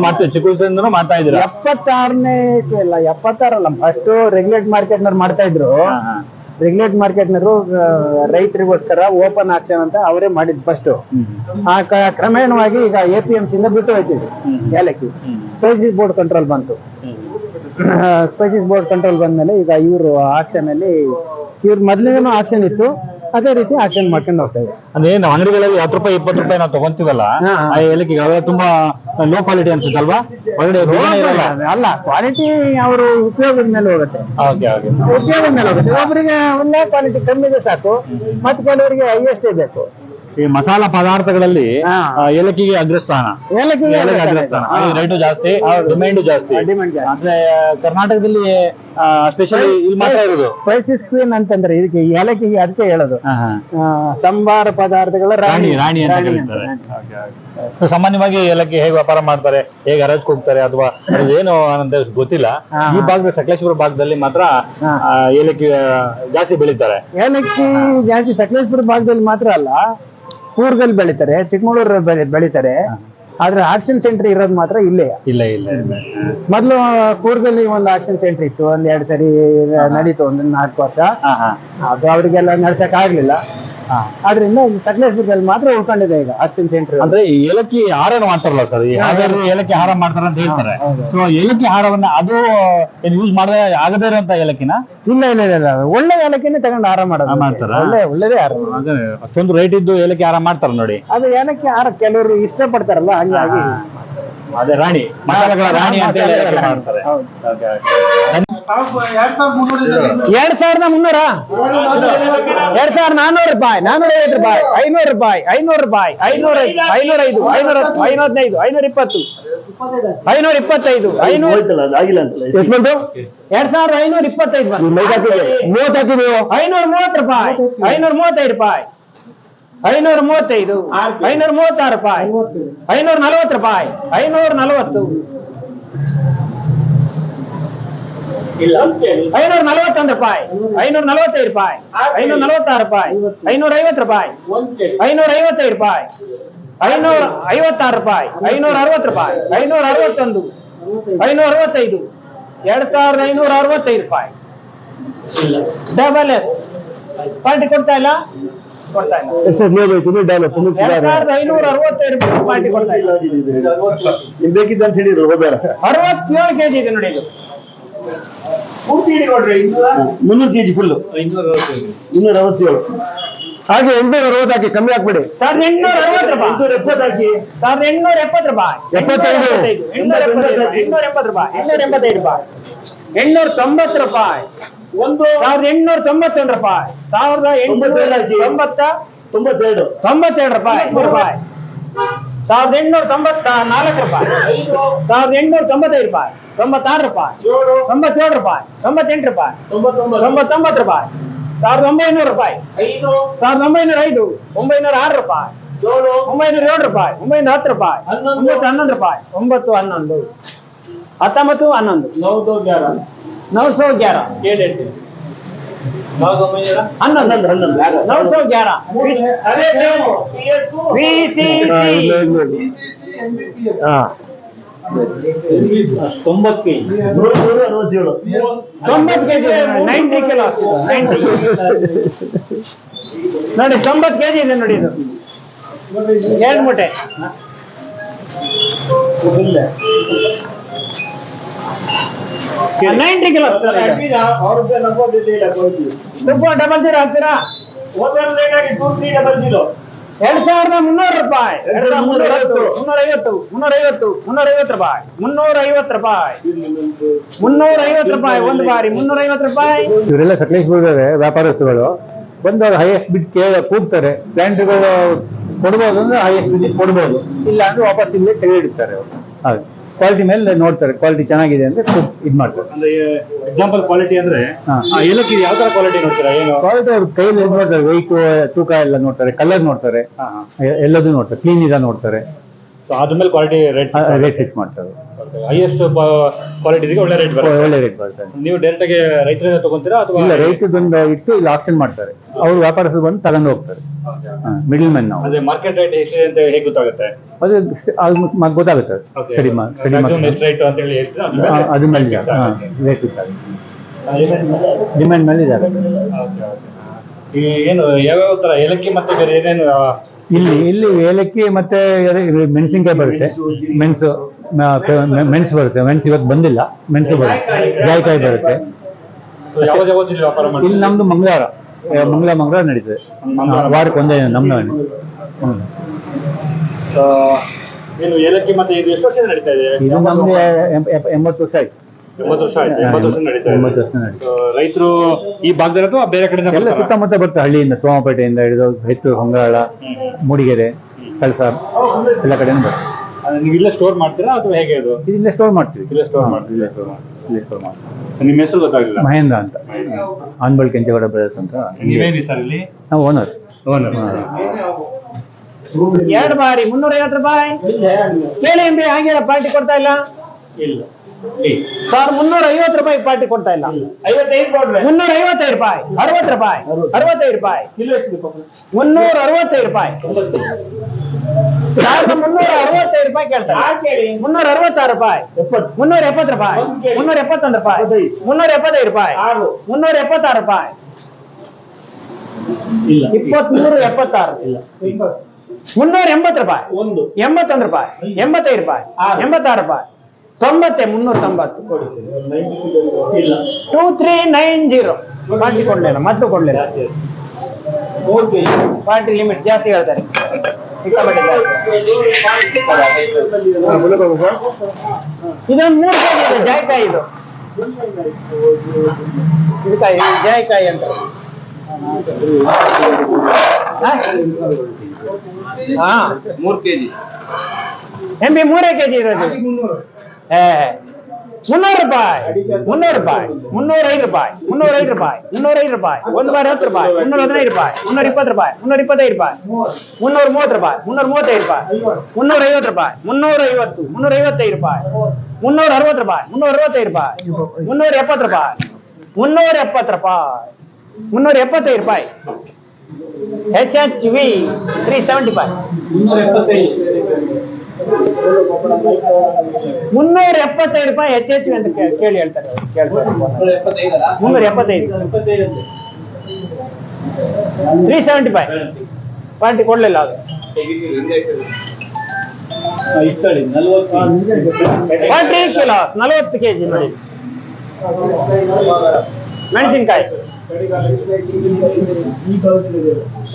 ಮಾಡ್ತೀವಿ ಚಿಕ್ಕ ವಯಸ್ಸಿಂದನೂ ಮಾಡ್ತಾ ಇದ್ರು ಎಪ್ಪತ್ತಾರನೇ ಇಲ್ಲ ಅಲ್ಲ ಎಪ್ಪತ್ತಾರಲ್ಲ ಫಸ್ಟ್ ರೆಗ್ಯುಲೇಟ್ ಮಾರ್ಕೆಟ್ನವ್ರು ಮಾಡ್ತಾ ಇದ್ರು. ರೆಗ್ಯುಲೇಟ್ ಮಾರ್ಕೆಟ್ನವರು ರೈತರಿಗೋಸ್ಕರ ಓಪನ್ ಆಕ್ಷನ್ ಅಂತ ಅವರೇ ಮಾಡಿದ್ ಫಸ್ಟ್ ಆ ಕ- ಕ್ರಮೇಣವಾಗಿ ಈಗ ಎ ಪಿ ಎಂ ಸಿಂದ ಬಿಟ್ಟು ಹೋಯ್ತಿದ್ರು ಏಲಕ್ಕಿ. ಸ್ಪೈಸಿಸ್ ಬೋರ್ಡ್ ಕಂಟ್ರೋಲ್ ಬಂತು. ಸ್ಪೈಸಿಸ್ ಬೋರ್ಡ್ ಕಂಟ್ರೋಲ್ ಬಂದ್ಮೇಲೆ ಈಗ ಇವರು ಆಕ್ಷನ್ ಅಲ್ಲಿ ಇವ್ರ ಮೊದ್ಲಿಂದನೂ ಆಕ್ಷನ್ ಇತ್ತು. ಅದೇ ರೀತಿ ಆಕ್ಷನ್ ಮಾಡ್ಕೊಂಡು ಹೋಗ್ತೇವೆ ಅಂದ್ರೆ ಏನು ಅಂಗಡಿಗಳಲ್ಲಿ ಹತ್ತು ರೂಪಾಯಿ ಇಪ್ಪತ್ತು ರೂಪಾಯಿ ನಾವು ತಗೊಂತೀವಲ್ಲ ಹಾ. ಆ ಏಲಕ್ಕಿ ಅವೆಲ್ಲ ತುಂಬಾ ಲೋ ಕ್ವಾಲಿಟಿ ಅನ್ಸುತ್ತಲ್ವಾ? ಒಳ್ಳೆ ರುಚಿನೇ ಇರಲ್ಲ. ಅಲ್ಲ ಕ್ವಾಲಿಟಿ ಅವರು ಉಪಯೋಗದ ಮೇಲೆ ಹೋಗುತ್ತೆ. ಓಕೆ ಓಕೆ ಉಪಯೋಗದ ಮೇಲೆ ಹೋಗುತ್ತೆ. ಒಬ್ಬರಿಗೆ ಒಳ್ಳೆ ಕ್ವಾಲಿಟಿ ಕಮ್ಮಿ ಇದೆ ಸಾಕು ಮತ್ತೆ ಕೆಲವರಿಗೆ ಹೈಯೆಸ್ಟ್ ಬೇಕು. ಈ ಮಸಾಲಾ ಪದಾರ್ಥಗಳಲ್ಲಿ ಹಾ. ಆ, ಏಲಕ್ಕಿಗೆ ಅಗ್ರಸ್ಥಾನ. ಏಲಕ್ಕಿಗೆ ಏಲಕ್ಕಿ ಅಗ್ರಸ್ಥಾನ. ರೇಟು ಜಾಸ್ತಿ ಡಿಮ್ಯಾಂಡ್ ಜಾಸ್ತಿ. ಡಿಮ್ಯಾಂಡ್ ಜಾಸ್ತಿ. ಅಂದ್ರೆ ಕರ್ನಾಟಕದಲ್ಲಿ ಸ್ಪೆಷಲಿ ಇಲ್ಲಿ ಮಾತ್ರ ಇರೋದು. ಸ್ಪೈಸಿಸ್ ಕ್ವೀನ್ ಅಂತಂದ್ರೆ ಇದಕ್ಕೆ ಏಲಕ್ಕಿ ಅದಕ್ಕೆ ಹೇಳೋದು. ಸಂಬಾರ ಪದಾರ್ಥಗಳ ರಾಣಿ. ರಾಣಿ ಅಂತ ಕರೀತಾರೆ. So, ಸಾಮಾನ್ಯವಾಗಿ ಏಲಕ್ಕಿ ಹೇಗೆ ವ್ಯಾಪಾರ ಮಾಡ್ತಾರೆ ಹೇಗೆ ಅರಜು ಹೋಗ್ತಾರೆ ಅಥವಾ ಏನು ಅಂತ ಗೊತ್ತಿಲ್ಲ. ಈ ಭಾಗದ ಸಕಲೇಶ್ಪುರ ಭಾಗದಲ್ಲಿ ಮಾತ್ರ ಏಲಕ್ಕಿ ಜಾಸ್ತಿ ಬೆಳೀತಾರೆ. ಏಲಕ್ಕಿ ಜಾಸ್ತಿ ಸಕಲೇಶ್ಪುರ ಭಾಗದಲ್ಲಿ ಮಾತ್ರ ಅಲ್ಲ ಕೂರ್ಗಲ್ಲಿ ಬೆಳೀತಾರೆ ಚಿಕ್ಕಮಗಳೂರು ಬೆಳಿತಾರೆ. ಆದ್ರೆ ಆಕ್ಷನ್ ಸೆಂಟರ್ ಇರೋದು ಮಾತ್ರ ಇಲ್ಲೇ. ಇಲ್ಲ ಇಲ್ಲ ಇಲ್ಲ. ಮೊದ್ಲು ಕೂರ್ಗಲ್ಲಿ ಒಂದು ಆಕ್ಷನ್ ಸೆಂಟರ್ ಇತ್ತು ಒಂದ್ ಎರಡು ಸರಿ ನಡೀತು ಒಂದ್ ನಾಲ್ಕು ವರ್ಷ. ಅದು ಅವರಿಗೆಲ್ಲ ನಡ್ಸಕ್ ಆಗ್ಲಿಲ್ಲ. ಆದ್ರಿಂದ ಸಕಲೇಶ್ಪುರದಲ್ಲಿ ಮಾತ್ರ ಉಳ್ಕೊಂಡಿದೆ ಈಗ ಆಕ್ಷನ್ ಸೆಂಟರ್. ಅಂದ್ರೆ ಏಲಕ್ಕಿ ಹಾರ ಮಾಡ್ತಾರಲ್ಲ ಸರ್? ಈ ಹಾವೇರಿ ಏಲಕ್ಕಿ ಹಾರ ಮಾಡ್ತಾರ ಅಂತ ಹೇಳ್ತಾರೆ. ಸೊ ಏಲಕ್ಕಿ ಹಾರವನ್ನ ಅದು ಯೂಸ್ ಮಾಡದೆ ಆಗದೇ ಇರುವಂತ ಏಲಕ್ಕಿನ? ಇಲ್ಲ ಇಲ್ಲ ಇಲ್ಲ ಒಳ್ಳೆ ಏಲಕ್ಕಿನ ತಗೊಂಡು ಆರಾಮ ಮಾಡ್ತಾರೆ ಮಾಡ್ತಾರಾ? ಒಳ್ಳೆ ಒಳ್ಳೆದೇ ಹಾರ. ಅಷ್ಟೊಂದು ರೇಟ್ ಇದ್ದು ಏಲಕ್ಕಿ ಹಾರ ಮಾಡ್ತಾರೆ ನೋಡಿ. ಅದು ಏಲಕ್ಕಿ ಹಾರ ಕೆಲವರು ಇಷ್ಟಪಡ್ತಾರಲ್ಲ ಹಂಗಾಗಿ. ಅದೇ ರಾಣಿ ಮಸಾಲೆಗಳ ರಾಣಿ ಅಂತ ಹೇಳಿ ಮಾಡ್ತಾರೆ. ಎರಡ್ ಸಾವಿರದ ಮುನ್ನೂರ ಎರಡ್ ಸಾವಿರದ ನಾನೂರು ರೂಪಾಯಿ ನಾನೂರ ಐವತ್ತು ರೂಪಾಯಿ ಐನೂರು ರೂಪಾಯಿ ಐನೂರು ರೂಪಾಯಿ ಐನೂರ ಐನೂರ ಐದು ಐನೂರ ಐನೂರ ಹದಿನೈದು ಐನೂರ ಇಪ್ಪತ್ತು. ಐನೂರ ಇಪ್ಪತ್ತೈದು ಐನೂರ ಎಷ್ಟು ಬಂತು? ಎರಡ್ ಸಾವಿರದ ಐನೂರ ಇಪ್ಪತ್ತೈದು ಬಂತು. ಮೂವತ್ತು ಹಾಕಿದೀವಿ ಐನೂರ ಮೂವತ್ತು ರೂಪಾಯಿ ಐನೂರ ಮೂವತ್ತೈದು ರೂಪಾಯಿ. ಐನೂರ ಮೂವತ್ತೈದು ಐನೂರ ಮೂವತ್ತಾರು ರೂಪಾಯಿ ಐನೂರ ನಲವತ್ತು ರೂಪಾಯಿ ಐನೂರ ನಲವತ್ತು. ಐನೂರ ನಲವತ್ತೊಂದು ರೂಪಾಯಿ ಐನೂರ ನಲವತ್ತೈದು ರೂಪಾಯಿ ಐನೂರ ನಲವತ್ತಾರು ರೂಪಾಯಿ ಐನೂರ ಐವತ್ತು ರೂಪಾಯಿ ಐನೂರ ಐವತ್ತೈದು ರೂಪಾಯಿ ಐನೂರ ಐವತ್ತಾರು ರೂಪಾಯಿ ಐನೂರ ಅರವತ್ತು ರೂಪಾಯಿ ಐನೂರ ಅರವತ್ತೊಂದು ಐನೂರ ಅರವತ್ತೈದು ಎರಡ್ ಸಾವಿರದ ಐನೂರ ಅರವತ್ತೈದು ರೂಪಾಯಿ. ಡಬಲ್ ಎಸ್ ಪಾರ್ಟಿ ಕೊಡ್ತಾ ಇಲ್ಲ? ಕೊಡ್ತಾ ಇಲ್ಲ. ಎರಡ್ ಸಾವಿರದ ಐನೂರ ಅರವತ್ತೈದು ರೂಪಾಯಿ ಪಾರ್ಟಿ ಕೊಡ್ತಾ ಇಲ್ಲ. ಬೇಕಿದ್ದಂತ ಹೇಳಿದ್ರು ಹೋದಾರ ಅರವತ್ತೇಳು ಕೆಜಿ ಇದೆ ನೋಡಿ ಇದು. ಪೂರ್ತಿ ಇಡಿ ನೋಡ್ರಿ ಮುನ್ನೂರು ಕೆಜಿ ಫುಲ್ ಇನ್ನೂರ ಅರವತ್ತೇಳು. ಹಾಗೆ ಎಂಟುನೂರ ಅರವತ್ತು ಹಾಕಿ ಕಮ್ಮಿ ಹಾಕ್ಬಿಡಿ ಸಾವಿರದ ಎಂಟುನೂರ ಅರವತ್ತು ರೂಪಾಯಿ ಸಾವಿರದ ಎಂಟುನೂರ ಎಪ್ಪತ್ತು ರೂಪಾಯಿ ಎಪ್ಪತ್ತೈದು. ಎಂಟುನೂರ ಎಪ್ಪತ್ತೈದು. ಎಂಟುನೂರ ಎಪ್ಪತ್ತು ರೂಪಾಯಿ ಎಂಟುನೂರ ಎಂಬತ್ತೈದು ರೂಪಾಯಿ ಎಂಟುನೂರ ತೊಂಬತ್ತು ರೂಪಾಯಿ ಒಂದು ಸಾವಿರದ ಎಂಟುನೂರ ತೊಂಬತ್ತೊಂದು ರೂಪಾಯಿ. ಸಾವಿರದ ಎಂಟುನೂರ ತೊಂಬತ್ತ ತೊಂಬತ್ತೆರಡು ತೊಂಬತ್ತೆರಡು ರೂಪಾಯಿ ರೂಪಾಯಿ. ಸಾವಿರದ ಎಂಟುನೂರ ತೊಂಬತ್ತ ನಾಲ್ಕು ರೂಪಾಯಿ. ಸಾವಿರದ ಎಂಟುನೂರ ತೊಂಬತ್ತೈದು ರೂಪಾಯಿ. ತೊಂಬತ್ತಾರು ರೂಪಾಯಿ. ತೊಂಬತ್ತೇಳು ರೂಪಾಯಿ. ತೊಂಬತ್ತೆಂಟು ರೂಪಾಯಿ. ತೊಂಬತ್ತೊಂಬತ್ತು. ರೂಪಾಯಿ. ಸಾವಿರದ ಒಂಬೈನೂರು ರೂಪಾಯಿ. ಸಾವಿರದ ಒಂಬೈನೂರ ಐದು. ಒಂಬೈನೂರ ಆರು ರೂಪಾಯಿ. ಒಂಬೈನೂರ ಏಳು ರೂಪಾಯಿ. ಒಂಬೈನೂರ ಹತ್ತು ರೂಪಾಯಿ. ಒಂಬತ್ತು ಹನ್ನೊಂದು ರೂಪಾಯಿ. ಒಂಬತ್ತು ಹನ್ನೊಂದು. ಹತ್ತೊಂಬತ್ತು ಹನ್ನೊಂದು. ಗ್ಯಾರ ಹನ್ನೊಂದು ನೌ ಸೌ ಗ್ಯಾರ ವಿ ಸಿ ಸಿ ಹಾ. ತೊಂಬತ್ತು ನೈಂಟಿ ಕಿಲೋ ನೈಂಟಿ. ನೋಡಿ ತೊಂಬತ್ತು ಕೆಜಿ ಇದೆ ನೋಡಿ ಇದು. ಎರಡು ಮೂಟೆ ನೈಂಟಿ ಕಿಲೋ. ತುಪ್ಪ ಡಬಲ್ ಜೀರೋ ಹಾಕ್ತೀರಾ? ಎರಡ್ ಸಾವಿರದ ಮುನ್ನೂರು ರೂಪಾಯಿ. ಎರಡ್ ಸಾವಿರದ ಮುನ್ನೂರ ಹತ್ತು ಮುನ್ನೂರ ಐವತ್ತು. ಮುನ್ನೂರ ಐವತ್ತು. ಮುನ್ನೂರ ಐವತ್ತು ರೂಪಾಯಿ. ಮುನ್ನೂರ ಐವತ್ತು ರೂಪಾಯಿ. ಮುನ್ನೂರ ಐವತ್ತು ರೂಪಾಯಿ. ಒಂದು ಬಾರಿ ಮುನ್ನೂರ ಐವತ್ತು ರೂಪಾಯಿ. ಇವರೆಲ್ಲ ಸಕಲೇಶ್ಪುರದವರೇ ವ್ಯಾಪಾರಸ್ಥರುಗಳು ಬಂದು ಅವ್ರು ಹೈಯೆಸ್ಟ್ ಬಿಡ್ ಕೇಳ ಕೂಗ್ತಾರೆ. ಪ್ಲಾಂಟ್ಗಳು ಕೊಡ್ಬೋದು ಅಂದ್ರೆ ಹೈಯೆಸ್ಟ್ ಬಿಡ್ ಕೊಡ್ಬೋದು. ಇಲ್ಲ ಅಂದ್ರೆ ವಾಪಸ್ ಇಲ್ಲೇ ತೆಗೆದಿಡ್ತಾರೆ ಅವರು. ಹಾಗೆ ಕ್ವಾಲಿಟಿ ಮೇಲೆ ನೋಡ್ತಾರೆ ಕ್ವಾಲಿಟಿ ಚೆನ್ನಾಗಿದೆ ಅಂದ್ರೆ ಇದು ಮಾಡ್ತಾರೆ. ಅಂದ್ರೆ ಎಕ್ಸಾಂಪಲ್ ಕ್ವಾಲಿಟಿ ಅಂದ್ರೆ ಏಲಕ್ಕಿ ಯಾವ ತರ ಕ್ವಾಲಿಟಿ ನೋಡ್ತಾರೆ? ಏನು? ಕ್ವಾಲಿಟಿ ಅವ್ರ ಕೈಯಲ್ಲಿ ಇದು ನೋಡ್ತಾರೆ? ವೈಟ್ ತೂಕ ಎಲ್ಲ ನೋಡ್ತಾರೆ ಕಲರ್ ನೋಡ್ತಾರೆ. ಎಲ್ಲದೂ ನೋಡ್ತಾರೆ ಕ್ಲೀನ್ ಇದ ನೋಡ್ತಾರೆ. ಅದ್ರ ಮೇಲೆ ಕ್ವಾಲಿಟಿ ರೇಟ್ ರೇಟ್ ಫಿಕ್ಸ್ ಮಾಡ್ತಾರೆ ಹೈಯೆಸ್ಟ್ ಕ್ವಾಲಿಟಿ ಒಳ್ಳೆ ರೇಟ್ ಬರುತ್ತೆ. ಒಳ್ಳೆ ರೇಟ್ ಬರ್ತದೆ ನೀವು ಡೈರೆಕ್ಟ್ ಆಗಿ ರೈತರಿಂದ ತಗೊಂತೀರಾ ಅಥವಾ ಇಲ್ಲ ರೇಟ್ ಇಟ್ಟು ಇಲ್ಲಿ ಆಕ್ಷನ್ ಮಾಡ್ತಾರೆ. ಅವ್ರು ವ್ಯಾಪಾರಸ್ಥರು ಬಂದು ತಗೊಂಡು ಹೋಗ್ತಾರೆ. ಮಿಡಲ್ ಮ್ಯಾನ್ ನಾವು. ಅದೇ ಮಾರ್ಕೆಟ್ ರೇಟ್ ಎಷ್ಟಿದೆ ಅಂತ ಹೇಗೆ ಗೊತ್ತಾಗುತ್ತೆ? ಅದು ಅದು ಗೊತ್ತಾಗುತ್ತೆ. ಸ್ಟಡಿ ಮಾ ಎಷ್ಟು ರೇಟ್ ಅಂತ ಹೇಳಿ ಹೇಳ್ತೀರಾ? ಅದ್ರ ಮೇಲೆ. ರೇಟ್ ಡಿಮ್ಯಾಂಡ್ ಮೇಲೆ okay. ಈ ಏನು ಯಾವ್ಯಾವ ತರ ಏಲಕ್ಕಿ ಮತ್ತೆ ಬೇರೆ ಏನೇನು ಇಲ್ಲಿ ಇಲ್ಲಿ ಏಲಕ್ಕಿ ಮತ್ತೆ ಮೆಣಸಿನ್ಕಾಯಿ ಬರುತ್ತೆ. ಮೆಣಸು. ಮೆಣಸು ಬರುತ್ತೆ ಮೆಣಸು ಇವತ್ತು ಬಂದಿಲ್ಲ ಮೆಣಸು ಬರುತ್ತೆ ಜಾಯಿಕಾಯಿ ಬರುತ್ತೆ. ಇಲ್ಲಿ ನಮ್ದು ಮಂಗಳವಾರ ಮಂಗಳ ಮಂಗಳವಾರ ನಡೀತದೆ. ವಾರಕ್ಕೆ ಒಂದೇ ನಮ್ಮ. ಏನು ಏಲಕ್ಕಿ ಮತ್ತೆ ಇದು ಎಷ್ಟು ವರ್ಷದಿಂದ ನಡೀತಾ ಇದೆ? ಇದು ನಮ್ಗೆ ಎಂಬತ್ತು ವರ್ಷ ಆಯ್ತು. ಎಂಬತ್ತು ವರ್ಷ ಆಯ್ತು ಎಂಬತ್ತು ವರ್ಷ ನಡೀತಾ ಎಂಬತ್ತು ವರ್ಷ ನಡೀತಾ. ರೈತರು ಈ ಭಾಗದಲ್ಲಿ ಅಥವಾ ಬೇರೆ ಕಡೆಯಿಂದ ಎಲ್ಲ? ಸುತ್ತಮುತ್ತ ಬರ್ತಾರೆ ಹಳ್ಳಿಯಿಂದ ಸೋಮಪೇಟೆಯಿಂದ ಹಿಡಿದು ಹೆತ್ತೂರು ಹೊಂಗಾಳ ಮೂಡಿಗೆರೆ ಕಳಸ ಎಲ್ಲ ಕಡೆಯಿಂದ ಬರ್ತಾರೆ. ಆ, ನೀವು ಇಲ್ಲೇ ಸ್ಟೋರ್ ಮಾಡ್ತೀರಾ ಅಥವಾ ಹೇಗೆ ಅದು? ಇದು ಇಲ್ಲೇ ಸ್ಟೋರ್ ಮಾಡ್ತೀವಿ. ಇಲ್ಲೇ store ಮಾಡ್ತೀವಿ. ಇಲ್ಲೇ ಸ್ಟೋರ್ ಮಾಡ್ತೀವಿ ಇಲ್ಲೇ ಸ್ಟೋರ್ ಮಾಡ್ತೀವಿ. ನಿಮ್ಮ ಹೆಸರು ಗೊತ್ತಾಗಲಿಲ್ಲ? ಮಹೇಂದ್ರ ಅಂತ. ಆನ್ಬಲ್ ಕೆಂಚಗೌಡ ಬ್ರದರ್ಸ್ ಅಂತ. ನೀವೇನಿ ಸರ್ ಇಲ್ಲಿ? ನಾವು ಓನರ್ ಓನರ್ ಎರಡು ಬಾರಿ ಮುನ್ನೂರ ಐವತ್ತು ರೂಪಾಯಿ ಕೇಳಿ ಏನ್ರಿ ಹಾಗೆಲ್ಲ ಪಾರ್ಟಿ ಕೊಡ್ತಾ ಇಲ್ಲ? ಇಲ್ಲ. ಸರ್ ಮುನ್ನೂರ ಐವತ್ತು ರೂಪಾಯಿ ಪಾರ್ಟಿ ಕೊಡ್ತಾ ಇಲ್ಲ. ಮುನ್ನೂರ ಐವತ್ತೈದು ರೂಪಾಯಿ ಅರವತ್ತು ರೂಪಾಯಿ ಅರವತ್ತೈದು ರೂಪಾಯಿ. ಮುನ್ನೂರ ಅರವತ್ತೈದು ರೂಪಾಯಿ. ಸಾವಿರದ ಮುನ್ನೂರ ಅರವತ್ತೈದು ರೂಪಾಯಿ ಕೇಳ್ತಾರೆ? ಮುನ್ನೂರ ಅರವತ್ತಾರು ರೂಪಾಯಿ. ಮುನ್ನೂರ ಎಪ್ಪತ್ತು ರೂಪಾಯಿ. ಮುನ್ನೂರ ಎಪ್ಪತ್ತೊಂದು ರೂಪಾಯಿ. ಮುನ್ನೂರ ಎಪ್ಪತ್ತೈದು ರೂಪಾಯಿ. ಮುನ್ನೂರ ಎಪ್ಪತ್ತಾರು ರೂಪಾಯಿ. ಇಪ್ಪತ್ಮೂರು ಎಪ್ಪತ್ತಾರು. ಮುನ್ನೂರ ಎಂಬತ್ತು ರೂಪಾಯಿ. ಒಂದು. ಎಂಬತ್ತೊಂದು ರೂಪಾಯಿ. ಎಂಬತ್ತೈದು ರೂಪಾಯಿ. ಎಂಬತ್ತಾರು ರೂಪಾಯಿ. ತೊಂಬತ್ತೆ ಮುನ್ನೂರ ತೊಂಬತ್ತು ಇಲ್ಲ two three nine zero party ಕೊಡ್ಲಿಲ್ಲ ಮದ್ದು ಕೊಡ್ಲಿಲ್ಲ. ಪಾರ್ಟಿ ಲಿಮಿಟ್ ಜಾಸ್ತಿ ಹೇಳ್ತಾರೆ. ಇದೊಂದು ಮೂರು ಕೆಜಿ ಇದೆ ಜಾಯ್ಕಾಯಿ ಇದು. ಇದಕಾಯಿ ಜಾಯ್ಕಾಯಿ ಅಂತ. ಹಾ? ಹಾ. ಮೂರು ಕೆಜಿ ಎಂಬಿ ಮೂರೇ ಕೆಜಿ ಇರೋದು. ಏ ಮುನ್ನೂರು ರೂಪಾಯಿ ಮುನ್ನೂರು ರೂಪಾಯಿ ಮುನ್ನೂರ ಐದು ರೂಪಾಯಿ ಮುನ್ನೂರ ಐದು ರೂಪಾಯಿ ಮುನ್ನೂರ ಐದು ರೂಪಾಯಿ ಒಂದು ಬಾರಿ ಹತ್ತು ರೂಪಾಯಿ ಮುನ್ನೂರ ಹದಿನೈದು ರೂಪಾಯಿ ಮುನ್ನೂರ ಇಪ್ಪತ್ತು ರೂಪಾಯಿ ಮುನ್ನೂರ ಇಪ್ಪತ್ತೈದು ರೂಪಾಯಿ ಮುನ್ನೂರ ಮೂವತ್ತು ರೂಪಾಯಿ ಮುನ್ನೂರ ಮೂವತ್ತೈದು ರೂಪಾಯಿ ಮುನ್ನೂರ ಐವತ್ತು ರೂಪಾಯಿ ಮುನ್ನೂರ ಐವತ್ತು ಮುನ್ನೂರ ಐವತ್ತೈದು ರೂಪಾಯಿ ಮುನ್ನೂರ ಅರವತ್ತು ರೂಪಾಯಿ ಮುನ್ನೂರ ಅರವತ್ತೈದು ರೂಪಾಯಿ ಮುನ್ನೂರ ಎಪ್ಪತ್ತು ರೂಪಾಯಿ ಮುನ್ನೂರ ಎಪ್ಪತ್ತು ರೂಪಾಯಿ ಮುನ್ನೂರ ಎಪ್ಪತ್ತೈದು ರೂಪಾಯಿ H H V three seventy five ಮುನ್ನೂರ ಎಪ್ಪತ್ತೈದು ರೂಪಾಯಿ ಹೆಚ್ಚು ಹೆಚ್ಚು ಅಂತ ಕೇಳಿ ಹೇಳ್ತಾರೆ ಮುನ್ನೂರ ಎಪ್ಪತ್ತೈದು. ತ್ರೀ ಸೆವೆಂಟಿ ಫೈವ್ ಪಾರ್ಟಿ ಕೊಡ್ಲಿಲ್ಲ ಅದು ಫಾರ್ಟಿ ಇಷ್ಟಳಿ ನಲ್ವತ್ತು ಕೆ ಕಿಲೋ ಕೆಜಿ ನೋಡಿ ಮೆಣಸಿನ್ಕಾಯಿ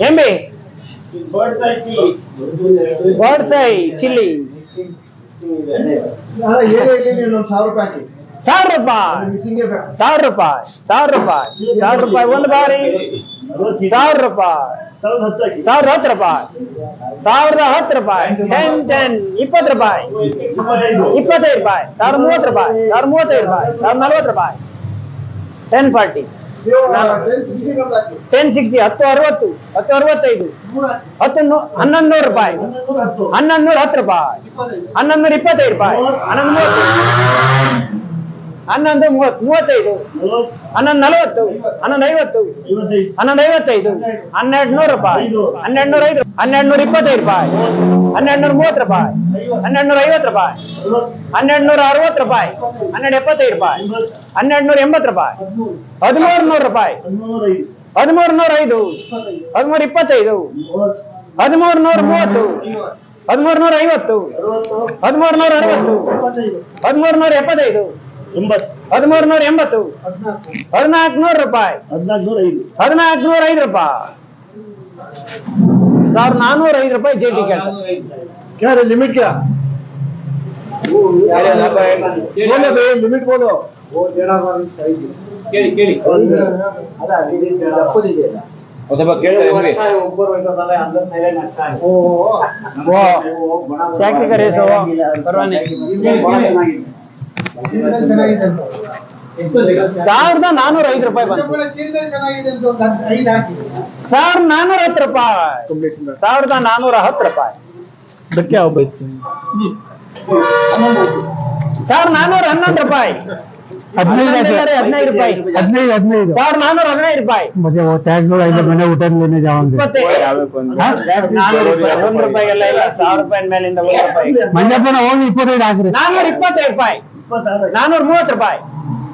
ಎಂಬಿ ಗೋಡ್ಸೈ ಚಿಲ್ಲಿ ಸಾವಿರ ರೂಪಾಯಿ ಸಾವಿರ ರೂಪಾಯಿ ಸಾವಿರ ರೂಪಾಯಿ ಸಾವಿರ ರೂಪಾಯಿ ಒಂದು ಬಾರಿ ಸಾವಿರ ರೂಪಾಯಿ ಸಾವಿರದ ಹತ್ತು ರೂಪಾಯಿ ಸಾವಿರದ ಹತ್ತು ರೂಪಾಯಿ ಟೆನ್ ಟೆನ್ ಇಪ್ಪತ್ತು ರೂಪಾಯಿ ಇಪ್ಪತ್ತೈದು ರೂಪಾಯಿ ಸಾವಿರದ ಮೂವತ್ತು ರೂಪಾಯಿ ಸಾವಿರದ ಮೂವತ್ತೈದು ರೂಪಾಯಿ ಸಾವಿರದ ನಲ್ವತ್ತು ರೂಪಾಯಿ ಟೆನ್ ಫಾರ್ಟಿ ಟೆನ್ ಸಿಕ್ಸ್ಟಿ ಹತ್ತು ಅರವತ್ತು, ಹತ್ತು ಅರವತ್ತೈದು ಹತ್ತು ಹನ್ನೊಂದು ನೂರು ರೂಪಾಯಿ. ಹನ್ನೊಂದು ನೂರ ಹತ್ತು ರೂಪಾಯಿ. ಹನ್ನೊಂದು ನೂರ ಇಪ್ಪತ್ತೈದು ರೂಪಾಯಿ. ಹನ್ನೊಂದು ಮೂವತ್ತು. ಹನ್ನೊಂದು ಮೂವತ್ತು, ಮೂವತ್ತೈದು. ಹನ್ನೊಂದು ನಲವತ್ತು, ಹನ್ನೊಂದು ಐವತ್ತು, ಹನ್ನೊಂದು ಐವತ್ತೈದು ಹನ್ನೆರಡು ನೂರು ರೂಪಾಯಿ. ಹನ್ನೆರಡು ನೂರ ಐದು ಹನ್ನೆರಡು ನೂರ ಇಪ್ಪತ್ತೈದು ರೂಪಾಯಿ. ಹನ್ನೆರಡು ನೂರ ಮೂವತ್ತು ರೂಪಾಯಿ. ಹನ್ನೆರಡು ನೂರ ಐವತ್ತು ರೂಪಾಯಿ. ಹನ್ನೆರಡು ನೂರ ಅರವತ್ತು ರೂಪಾಯಿ. ಹನ್ನೆರಡು ಎಪ್ಪತ್ತೈದು ರೂಪಾಯಿ. ಹನ್ನೆರಡು ನೂರ ಎಂಬತ್ತು ರೂಪಾಯಿ. ಹದಿಮೂರು ನೂರು ರೂಪಾಯಿ. ಹದಿಮೂರು ನೂರ ಐದು ಹದಿಮೂರು ಇಪ್ಪತ್ತೈದು ಹದಿಮೂರು ನೂರ ಮೂವತ್ತು ಹದಿಮೂರು ನೂರ ಐವತ್ತು ಹದಿಮೂರು ನೂರ ಅರವತ್ತು ಹದಿಮೂರು ನೂರ ಎಪ್ಪತ್ತೈದು ಹದಿಮೂರು ನೂರ ಎಂಬತ್ತು. ಹದಿನಾಲ್ಕು ನೂರು ರೂಪಾಯಿ. ಹದಿನಾಲ್ಕು ನೂರ ಐದು ರೂಪಾಯಿ. ಸರ್ ನಾನೂರ ಐದು ರೂಪಾಯಿ ಜೇಟಿ ಕೇಳ್ತಾರೆ. ಲಿಮಿಟ್ ಲಿಮಿಟ್ ಬೋದು ಕೇಳಿ ಕೇಳಿ. ಸ್ವಲ್ಪ ಕೇಳಿದ್ರೆ ಹೆಂಗೆ ಶಾಕ್ತಿಕ ರೇಸು ಸಾವಿರದ ನಾನೂರ ಐದು ರೂಪಾಯಿ ಬಂತು. ಸಾವಿರದ ನಾನೂರ ಹತ್ತು ರೂಪಾಯಿ. ಸಾವಿರದ ನಾನೂರ ಹತ್ತು ರೂಪಾಯಿ. ಧಕ್ಕೆ ಯಾವ ಸಾವಿರ ನಾನೂರ ಹನ್ನೊಂದು ರೂಪಾಯಿ. ಹದಿನೈದು ಹದಿನೈದು ಹದಿನೈದು ಹದಿನೈದು. ಹದಿನೈದು ರೂಪಾಯಿ. ಇಲ್ಲ. ಸಾವಿರ ರೂಪಾಯಿ ಮೇಲಿಂದ ಒಂದ್ ರೂಪಾಯಿ. ಹೋಗಿ ಇಪ್ಪತ್ತೈದು ಹಾಕ್ರಿ. ನಾನೂರ ರೂಪಾಯಿ. ನಾನೂರ ಮೂವತ್ತು ರೂಪಾಯಿ.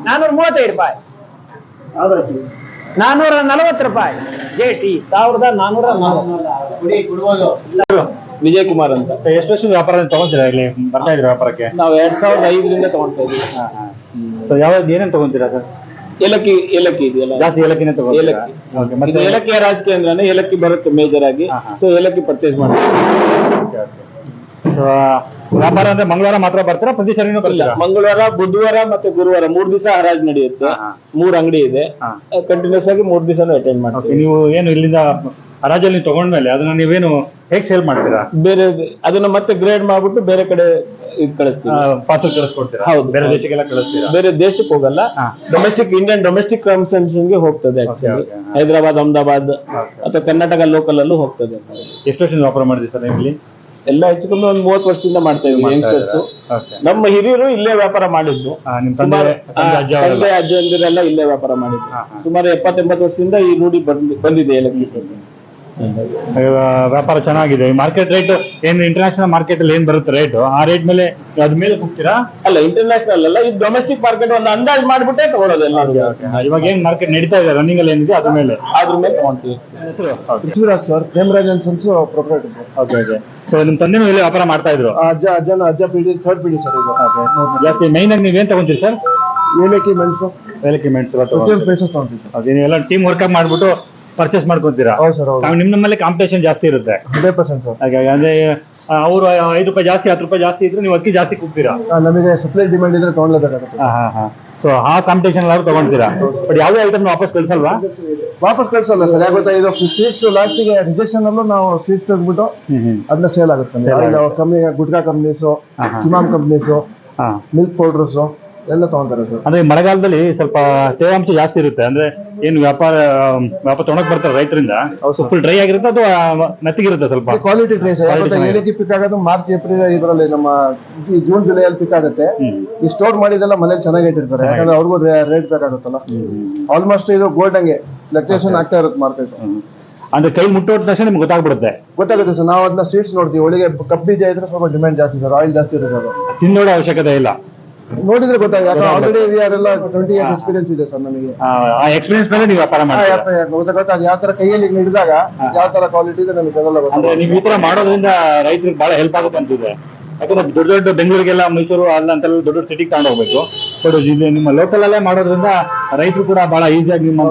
ನಾನೂರ ಮೂವತ್ತೈದು ರೂಪಾಯಿ. ನಾನೂರ ನಲವತ್ತು ರೂಪಾಯಿ. ಜೆ ಟಿ ಸಾವಿರದ ನಾನೂರ ವಿಜಯ್ ಕುಮಾರ್ ಅಂತ ಎಷ್ಟು ವರ್ಷ ವ್ಯಾಪಾರ ತಗೊಂತೀರಾ ಇಲ್ಲಿ? ಬರ್ತಾ ಇದ್ರಿ ವ್ಯಾಪಾರಕ್ಕೆ? ನಾವು ಎರಡ್ ಸಾವಿರದ ಐದರಿಂದ ತಗೊಂತಾ ಇದೀವಿ ಸೊ ಯಾವ್ದು ಏನೇನು ತಗೊಂತೀರಾ ಸರ್? ಏಲಕ್ಕಿ ಏಲಕ್ಕಿ ಇದೆಯಲ್ಲ? ಜಾಸ್ತಿ ಏಲಕ್ಕಿನೇ ತಗೊಂಡು ಏಲಕ್ಕಿ. ಓಕೆ ಇದು ಮತ್ತೆ ಏಲಕ್ಕಿಯ ಅಂದ್ರೆ ಏಲಕ್ಕಿ ಬರುತ್ತೆ ಮೇಜರ್ ಆಗಿ. ಹಾ, ಹಾ. ಸೊ ಏಲಕ್ಕಿ ಪರ್ಚೇಸ್ ಮಾಡ್ತೀವಿ. So, ವ್ಯಾಪಾರ ಅಂದ್ರೆ ಮಂಗಳವಾರ ಮಾತ್ರ ಬರ್ತೀರಾ? ಪ್ರತಿ ಸರಿನೂ ಇಲ್ಲ ಬರ್ತೀರಾ? ಮಂಗಳವಾರ ಬುಧವಾರ ಮತ್ತೆ ಗುರುವಾರ ಮೂರ್ ದಿವಸ ಹರಾಜ್ ನಡೆಯುತ್ತೆ. ಹಾ, ಹಾ. ಮೂರ್ ಅಂಗಡಿ ಇದೆ. ಹಾ. ಕಂಟಿನ್ಯೂಸ್ ಆಗಿ ಮೂರ್ ದಿವಸ ಅಟೆಂಡ್ ಮಾಡ್ತೀವಿ. ನೀವು ಏನು ಇಲ್ಲಿಂದ ಹರಾಜಲ್ಲಿ ತಗೊಂಡ್ಮೇಲೆ ಅದನ್ನ ನೀವೇನು ಹೇಗೆ ಸೇಲ್ ಮಾಡ್ತೀರಾ? ಬೇರೆ ಅದನ್ನ ಮತ್ತೆ ಗ್ರೇಡ್ ಮಾಡ್ಬಿಟ್ಟು ಬೇರೆ ಕಡೆ ಇದ್ ಕಳಿಸ್ತೀವಿ. ಪಾರ್ಸಲ್ ಕಳಿಸ್ಕೊಡ್ತೀರಾ? ಹೌದು. ಬೇರೆ ದೇಶಕ್ಕೆಲ್ಲ ಕಳಿಸ್ತೀರಾ? ಬೇರೆ ದೇಶಕ್ಕೆ ಹೋಗಲ್ಲ. ಡೊಮೆಸ್ಟಿಕ್ ಇಂಡಿಯನ್ ಡೊಮೆಸ್ಟಿಕ್ ಕನ್ಸಂಪ್ಷನ್ಗೆ ಹೋಗ್ತದೆ ಆಕ್ಚುಲಿ ಹೈದರಾಬಾದ್ ಅಹಮದಾಬಾದ್ ಅಥವಾ ಕರ್ನಾಟಕ ಲೋಕಲ್ ಅಲ್ಲೂ ಹೋಗ್ತದೆ. ಎಷ್ಟು ವರ್ಷದಿಂದ ವ್ಯಾಪಾರ ಮಾಡಿದ್ರಿ ಸರ್ ಇಲ್ಲಿ? ಎಲ್ಲ ಹೆಚ್ಚು ಕಮ್ಮಿ ಒಂದ್ ಮೂವತ್ ವರ್ಷದಿಂದ ಮಾಡ್ತಾ ಇದ್ವಿ ಯಂಗ್ಸ್ಟರ್ಸ್ ನಮ್ಮ ಹಿರಿಯರು ಇಲ್ಲೇ ವ್ಯಾಪಾರ ಮಾಡಿದ್ದು. ತಂದೆ ಸುಮಾರು ಅಜ್ಜಂದಿರೆಲ್ಲ ಇಲ್ಲೇ ವ್ಯಾಪಾರ ಮಾಡಿದ್ದು. ಸುಮಾರು ಎಪ್ಪತ್ತೆಂಬತ್ತು ವರ್ಷದಿಂದ ಈ ರೂಢಿ ಬಂದ್- ಬಂದಿದೆ ಏಲಕ್ಕಿ. ವ್ಯಾಪಾರ ಚೆನ್ನಾಗಿದೆ. ಮಾರ್ಕೆಟ್ ರೇಟ್ ಏನು ಇಂಟರ್ನ್ಯಾಷನಲ್ ಮಾರ್ಕೆಟ್ ಅಲ್ಲಿ ಏನ್ ಬರುತ್ತೆ ರೇಟ್ ಆ ರೇಟ್ ಮೇಲೆ ಅದ್ಮೇಲೆ ಹೋಗ್ತೀರಾ? ಅಲ್ಲ ಇಂಟರ್ನ್ಯಾಷನಲ್ ಅಲ್ಲ ಇದು ಡೊಮೆಸ್ಟಿಕ್ ಮಾರ್ಕೆಟ್ ಒಂದು ಅಂದಾಜ್ ಮಾಡ್ಬಿಟ್ಟೆ ತಗೊಳ್ಳೋದು ಇವಾಗ ಏನ್ ಮಾರ್ಕೆಟ್ ನಡೀತಾ ಇದೆ ರನ್ನಿಂಗ್ ಅಲ್ಲಿ ಏನಿದೆ ಅದ್ರ ಮೇಲೆ? ಅದ್ರ ಮೇಲೆ. ತಗೊಂತೀವಿ Prithviraj sir Premraj and sons proprietor sir. Okay okay so ನಿಮ್ ತಂದೆನೂ ಇಲ್ಲಿ ವ್ಯಾಪಾರ ಮಾಡ್ತಾ ಇದ್ರು? ಅಜ್ಜ ಅಜ್ಜನ ಅಜ್ಜ ಪೀಡಿ ಥರ್ಡ್ ಪೀಡಿ ಸರ್ ಇದು ಜಾಸ್ತಿ ಮೈನ್ ಆಗಿ ನೀವೇನ್ ತಗೊಂತೀರಿ ಸರ್? ಏಲಕ್ಕಿ ಮೆಣಸು. ಏಲಕ್ಕಿ ಮೆಣಸು ಪ್ರತಿಯೊಂದು ಪ್ಲೇಸಸ್ ತಗೊಂತೀವಿ ಅದೇ ನೀವೆಲ್ಲ ಟೀಮ್ ವರ್ಕ್ ಮಾಡ್ಬಿಟ್ಟು ಪರ್ಚೇಸ್ ಮಾಡ್ಕೊಂತೀರಾ? ಹೌದು ಸರ್ ಹೌದು. ನಿಮ್ ನಮ್ಮಲ್ಲಿ ಕಾಂಪಿಟೇಷನ್ ಜಾಸ್ತಿ ಇರುತ್ತೆ. Hundred percent sir. ಹಾಗಾಗಿ ಅಂದ್ರೆ ಅವರು ಐದು ರೂಪಾಯಿ ಜಾಸ್ತಿ ಹತ್ತು ರೂಪಾಯಿ ಜಾಸ್ತಿ ಇದ್ರೆ ನೀವು ಅಕ್ಕಿ ಜಾಸ್ತಿ ಕೂಗ್ತೀರಾ? ನಮಗೆ ಸಪ್ಲೈ ಡಿಮ್ಯಾಂಡ್ ಇದ್ರೆ ತಗೊಳ್ಲೇಬೇಕಾಗುತ್ತೆ ಹಾ ಹಾ ಹಾ. ಸೊ ಆ ಕಾಂಪಿಟೇಷನ್ ಎಲ್ಲರೂ ತಗೊಂತೀರಾ ಬಟ್ ಯಾವುದೇ ಐಟಮ್ ವಾಪಸ್ ಕಳ್ಸಲ್ವಾ? ವಾಪಸ್ ಕಳ್ಸಲ್ಲ ಸರ್. ಯಾಕೆ ಗೊತ್ತಾ ಇದು ಸ್ವೀಟ್ಸ್ ಲಾಸ್ಟಿಗೆ ರಿಜೆಕ್ಷನ್ ಅಲ್ಲೂ ನಾವು ಸ್ವೀಟ್ಸ್ ತೆಗೆದ್ಬಿಟ್ಟು ಅದನ್ನ ಸೇಲ್ ಆಗುತ್ತೆ. ಕಮ್ಮಿ ಗುಡ್ಕಾ ಕಂಪ್ನೀಸು ಕಿಮಾಮ್. ಕಂಪ್ನೀಸು ಮಿಲ್ಕ್ ಪೌಡರ್ಸು ಎಲ್ಲ ತಗೊಂತಾರೆ ಸರ್. ಅಂದ್ರೆ ಮಳೆಗಾಲದಲ್ಲಿ ಸ್ವಲ್ಪ ತೇವಾಂಶ ಜಾಸ್ತಿ ಇರುತ್ತೆ. ಅಂದ್ರೆ ಏನು ವ್ಯಾಪಾರ ವ್ಯಾಪಾರ ತೊಣಕ್ ಬರ್ತಾರೆ ರೈತರಿಂದ. ಫುಲ್ ಡ್ರೈ ಆಗಿರುತ್ತೆ ಅಥವಾ ಮೆತ್ತಗಿರುತ್ತೆ ಸ್ವಲ್ಪ? Quality train sir. ಏಲಕ್ಕಿ ಪಿಕ್ ಆಗೋದು ಮಾರ್ಚ್ ಏಪ್ರಿಲ್ ಇದರಲ್ಲಿ ನಮ್ಮ ಈ ಜೂನ್ ಜುಲೈಯಲ್ಲಿ ಪಿಕ್ ಆಗುತ್ತೆ. ಈ ಸ್ಟೋರ್ ಮಾಡಿದೆಲ್ಲ ಮನೇಲಿ ಚೆನ್ನಾಗಿ ಇಟ್ಟಿರ್ತಾರೆ. ಯಾಕಂದ್ರೆ ಅವ್ರಿಗೂ ರೇಟ್ ಬೇಕಾಗುತ್ತಲ್ಲ. ಆಲ್ಮೋಸ್ಟ್ ಇದು ಗೋಲ್ಡ್ ಹಂಗೆ. ಫ್ಲಕ್ಚುಯೇಷನ್ ಆಗ್ತಾ ಇರುತ್ತೆ ಮಾರ್ಕೆಟ್ ಅಂದ್ರೆ ಕೈ ಮುಟ್ಟೋದ ತಕ್ಷಣ ನಿಮ್ಗೆ ಗೊತ್ತಾಗ್ಬಿಡುತ್ತೆ. ಗೊತ್ತಾಗುತ್ತೆ ಸರ್. ನಾವು ಅದನ್ನ ಸ್ವೀಟ್ಸ್ ನೋಡ್ತೀವಿ. ಒಳಗೆ ಕಬ್ಬಿ ಇದ್ರೆ ಸ್ವಲ್ಪ ಡಿಮ್ಯಾಂಡ್ ಜಾಸ್ತಿ ಸರ್. ಆಯಿಲ್ ಜಾಸ್ತಿ ಇರುತ್ತೆ ಅದು. ತಿನ್ನೋಡ ಅವಶ್ಯಕತೆ ಇಲ್ಲ. ನೋಡಿದ್ರೆ ಗೊತ್ತಾಗ ಆಲ್ರೆಡಿ ವಿ ಆರ್ ಎಲ್ಲ ಟ್ವೆಂಟಿ ಇಯರ್ಸ್ ಎಕ್ಸ್ಪೀರಿಯನ್ಸ್ ಇದೆ ಸರ್ ನಮಗೆ. ಆ, ಎಕ್ಸ್ಪೀರಿಯನ್ಸ್ ಮೇಲೆ ನೀವು ವ್ಯಾಪಾರ ಮಾಡ್ತೀರಾ? ಅದು ಯಾವ ತರ ಕೈಯಲ್ಲಿ ಹಿಡಿದಾಗ ಯಾವ ತರ ಕ್ವಾಲಿಟಿ ಇದೆ ನಮಗೆ ಅದೆಲ್ಲ ಅಂದ್ರೆ ನೀವು ಈ ತರ ಮಾಡೋದ್ರಿಂದ ರೈತರಿಗೆ ಬಹಳ ಹೆಲ್ಪ್ ಆಗುತ್ತೆ ಅಂತಿದೆ. ಯಾಕಂದ್ರೆ ದೊಡ್ಡ ದೊಡ್ಡ ಬೆಂಗಳೂರಿಗೆಲ್ಲ ಮೈಸೂರು ಅಲ್ಲ ಅಂತೆಲ್ಲ ದೊಡ್ಡ ದೊಡ್ಡ ಸಿಟಿಗೆ ತಗೊಂಡು ಹೋಗ್ಬೇಕು. ಬಟ್ ಇದು ನಿಮ್ಮ ಲೋಕಲ್ ಅಲ್ಲೇ ಮಾಡೋದ್ರಿಂದ ರೈತರು ಕೂಡ ಬಹಳ ಈಸಿಯಾಗಿ ನಿಮ್ಮ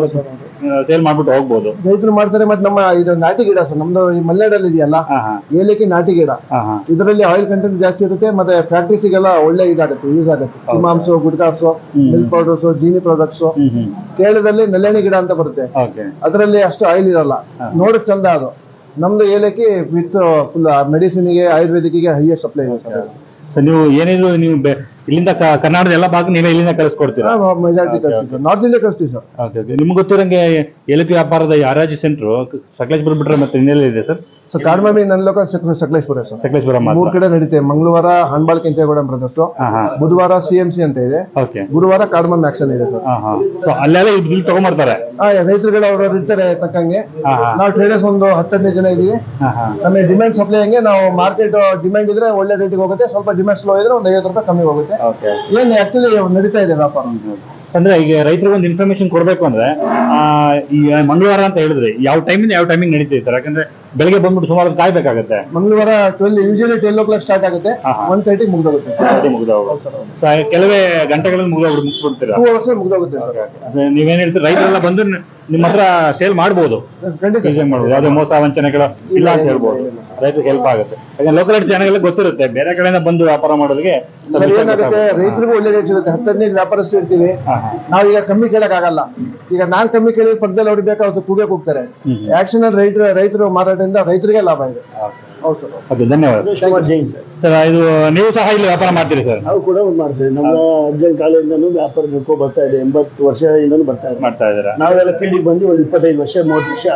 ಸೇಲ್ ಮಾಡ್ಬಿಟ್ಟು ಹೋಗ್ಬೋದು. ರೈತರು ಮಾಡ್ತಾರೆ ಮತ್ತೆ ನಮ್ಮ ಇದು ನಾಟಿ ಗಿಡ ಸರ್ ನಮ್ದು ಈ ಮಲೆನಾಡಲ್ಲಿ ಇದೆಯಲ್ಲ? ಹಾ ಹಾ. ಏಲಕ್ಕಿ ನಾಟಿ ಗಿಡ. ಹಾ ಹಾ. ಇದರಲ್ಲಿ ಆಯಿಲ್ ಕಂಟೆಂಟ್ ಜಾಸ್ತಿ ಇರುತ್ತೆ ಮತ್ತೆ ಫ್ಯಾಕ್ಟ್ರೀಸಿಗೆಲ್ಲ ಒಳ್ಳೆ ಇದಾಗುತ್ತೆ ಯೂಸ್ ಆಗುತ್ತೆ. ಮಾಂಸ ಗುಡ್ಕಾಸು. ಮಿಲ್ಕ್ ಪೌಡರ್ಸು ಜೀನಿ ಪ್ರಾಡಕ್ಟ್ಸ್ ಹ್ಮ್ ಹ್ಮ್. ಕೇರಳದಲ್ಲಿ ನೆಲ್ಲಣಿ ಗಿಡ ಅಂತ ಬರುತ್ತೆ. ಓಕೆ ಅದರಲ್ಲಿ ಅಷ್ಟು ಆಯಿಲ್ ಇರಲ್ಲ. ನೋಡಕ್ ಚಂದ ಅದು. ನಮ್ದು ಏಲಕ್ಕಿ ವಿತ್ ಫುಲ್ ಮೆಡಿಸಿನ್ಗೆ ಆಯುರ್ವೇದಿಕ್ಗೆ ಹೈಯೆಸ್ಟ್ ಸಪ್ಲೈ ಇದೆ ಸರ್. ಸೊ ನೀವು ಏನಿದ್ರು ನೀವು ಬೆ- ಇಲ್ಲಿಂದ ಕ- ಕರ್ನಾಟಕದ ಎಲ್ಲ ಭಾಗ ನೀವೇ ಇಲ್ಲಿಂದ ಕಳಿಸ್ಕೊಡ್ತೀರಾ? ಮೆಜಾರಿಟಿ ಕಳಿಸ್ತೀವಿ ಸರ್. ನಾರ್ತ್ ಇಂಡಿಯಾ ಕಳಿಸ್ತೀವಿ ಸರ್. ಓಕೆ ಓಕೆ ನಿಮ್ಗೆ ಗೊತ್ತಿರಂಗೆ ಏಲಕ್ಕಿ ವ್ಯಾಪಾರದ ಈ ಹರಾಜು ಸೆಂಟ್ರು ಸಕಲೇಶ್ಪುರ ಬಿಟ್ರೆ ಮತ್ತೆ ಇನ್ನೆಲ್ಲ ಇದೆ ಸರ್? ಸೊ ಕಾಡ್ಮಾಮಿ ನನ್ನ ಲೋಕ ಸಕಲೇಶ್ಪುರ ಸರ್ ಸಕಲೇಶ್ಪುರ ಮೂರ್ ಕಡೆ ನಡೀತೆ. ಮಂಗಳವಾರ ಹಣ್ಬಾಳ್ ಕೆಂಚೇಗೌಡ ಬ್ರದರ್ಸ್ ಬುಧವಾರ ಸಿಎಂಸಿ ಎಂ ಸಿ ಅಂತ ಇದೆ. ಗುರುವಾರ ಕಾಡ್ಮಾಮಿ ಆಕ್ಷನ್ ಇದೆ ಸರ್ ಅಲ್ಲೆಲ್ಲ ತಗೊಂಬರ್ತಾರೆ. ಆ ರೈತರುಗಳು ಅವ್ರವ್ರು ಇರ್ತಾರೆ ತಕ್ಕಂಗೆ. ನಾವು ಟ್ರೇಡರ್ಸ್ ಒಂದು ಹತ್ತನೇ ಜನ ಇದೀವಿ. ನಮಗೆ ಡಿಮ್ಯಾಂಡ್ ಸಪ್ಲೈ ಹಂಗೆ ನಾವು ಮಾರ್ಕೆಟ್ ಡಿಮ್ಯಾಂಡ್ ಇದ್ರೆ ಒಳ್ಳೆ ರೇಟಿಗೆ ಹೋಗುತ್ತೆ. ಸ್ವಲ್ಪ ಡಿಮ್ಯಾಂಡ್ ಸ್ಲೋ ಇದ್ರೆ ಒಂದು ಐವತ್ತು ರೂಪಾಯಿ ಕಮ್ಮಿ ಹೋಗುತ್ತೆ. ಏನ್ ಆಕ್ಚುಲಿ ನಡೀತಾ ಇದೆ ವ್ಯಾಪಾರ ಅಂದ್ರೆ ಈಗ ರೈತರಿಗೆ ಒಂದು ಇನ್ಫಾರ್ಮೇಶನ್ ಕೊಡ್ಬೇಕು ಅಂದ್ರೆ ಆ, ಈ ಮಂಗಳವಾರ ಅಂತ ಹೇಳಿದ್ರೆ. ಯಾವ ಟೈಮಿಂದ ಯಾವ ಟೈಮಿಂಗ್ ನಡೀತೈತೆ ಸರ್ ಯಾಕಂದ್ರೆ ಬೆಳಗ್ಗೆ ಬಂದ್ಬಿಟ್ಟು ಸುಮಾರು ಕಾಯ್ಬೇಕಾಗುತ್ತೆ. ಮಂಗಳವಾರ twelve usually twelve o'clock start ಆಗುತ್ತೆ. ಒನ್ ತರ್ಟಿ ಮುಗ್ದೋಗುತ್ತೆ. ಕೆಲವೇ ಗಂಟೆಗಳಲ್ಲಿ ಮುಗ್ದೋಗ್ಬಿಟ್ಟು ಮುಗಿಸ್ಬಿಡ್ತೀರಾ ಟೂ ಅವರ್ಸ್ ಮುಗ್ದೋಗುತ್ತೆ ನೀವೇನ್ ಹೇಳ್ತೀರಿ ರೈತರೆಲ್ಲ ಬಂದು ನಿಮ್ಮ ಹತ್ರ ಸೇಲ್ ಮಾಡ್ಬೋದು. ಮಾಡ್ಬೋದು. ಯಾವುದೇ ಮೋಸ ವಂಚನೆಗಳ ಇಲ್ಲ ಅಂತ ಹೇಳ್ಬೋದು. ರೈತರಿಗೆ ಹೆಲ್ಪ್ ಆಗುತ್ತೆ. ಯಾಕಂದ್ರೆ ಲೋಕಲ್ ಜನಗಳಿಗೆ ಗೊತ್ತಿರುತ್ತೆ ಬೇರೆ ಕಡೆಯಿಂದ ಬಂದು ವ್ಯಾಪಾರ ಮಾಡೋದಕ್ಕೆ ಏನಾಗುತ್ತೆ ರೈತರಿಗೂ ಒಳ್ಳೆ ರೇಟ್ ಸಿಗುತ್ತೆ. ಹತ್ತು ಹದಿನೈದು ವ್ಯಾಪಾರಸ್ಥರು ಇರ್ತೀವಿ. ನಾವೀಗ ಕಮ್ಮಿ ಕೇಳಕ್ ಆಗಲ್ಲ. ಈಗ ನಾನ್ ಕಮ್ಮಿ ಕೇಳಿ ಪಕ್ಕದಲ್ಲಿ ಅವ್ರಿಗೆ ಬೇಕಾ ಅವ್ರು ಕೂಗೆ ಹೋಗ್ತಾರೆ. ಆಕ್ಷನ್ ಅಲ್ಲಿ ರೈತರು ರೈತರು ಮಾರಾಟದಿಂದ ರೈತರಿಗೆ ಲಾಭ ಇದೆ. ಹೌದು ಸರ್. ಓಕೆ ಧನ್ಯವಾದ. ಸರ್. ಇದು ನೀವು ಸಹ ಇಲ್ಲಿ ವ್ಯಾಪಾರ ಮಾಡ್ತೀರಿ ಸರ್? ನಾವು ಕೂಡ ಮಾಡ್ತೀವಿ ಮಾಡ್ತೇವೆ. ನಮ್ಮ ಅಜ್ಜನ ಕಾಲದಿಂದನೂ ವ್ಯಾಪಾರ ನಡ್ಕೊ ಬರ್ತಾ ಇದೆ. ಎಂಬತ್ತು ವರ್ಷದಿಂದನೂ ಬರ್ತಾ ಇದೆ. ಮಾಡ್ತಾ ಇದ್ದಾರೆ? ನಾವೆಲ್ಲ ಫೀಲ್ಡಿಗೆ ಬಂದು ಒಂದು ಇಪ್ಪತ್ತೈದು ವರ್ಷ ಮೂವತ್ತು ವರ್ಷ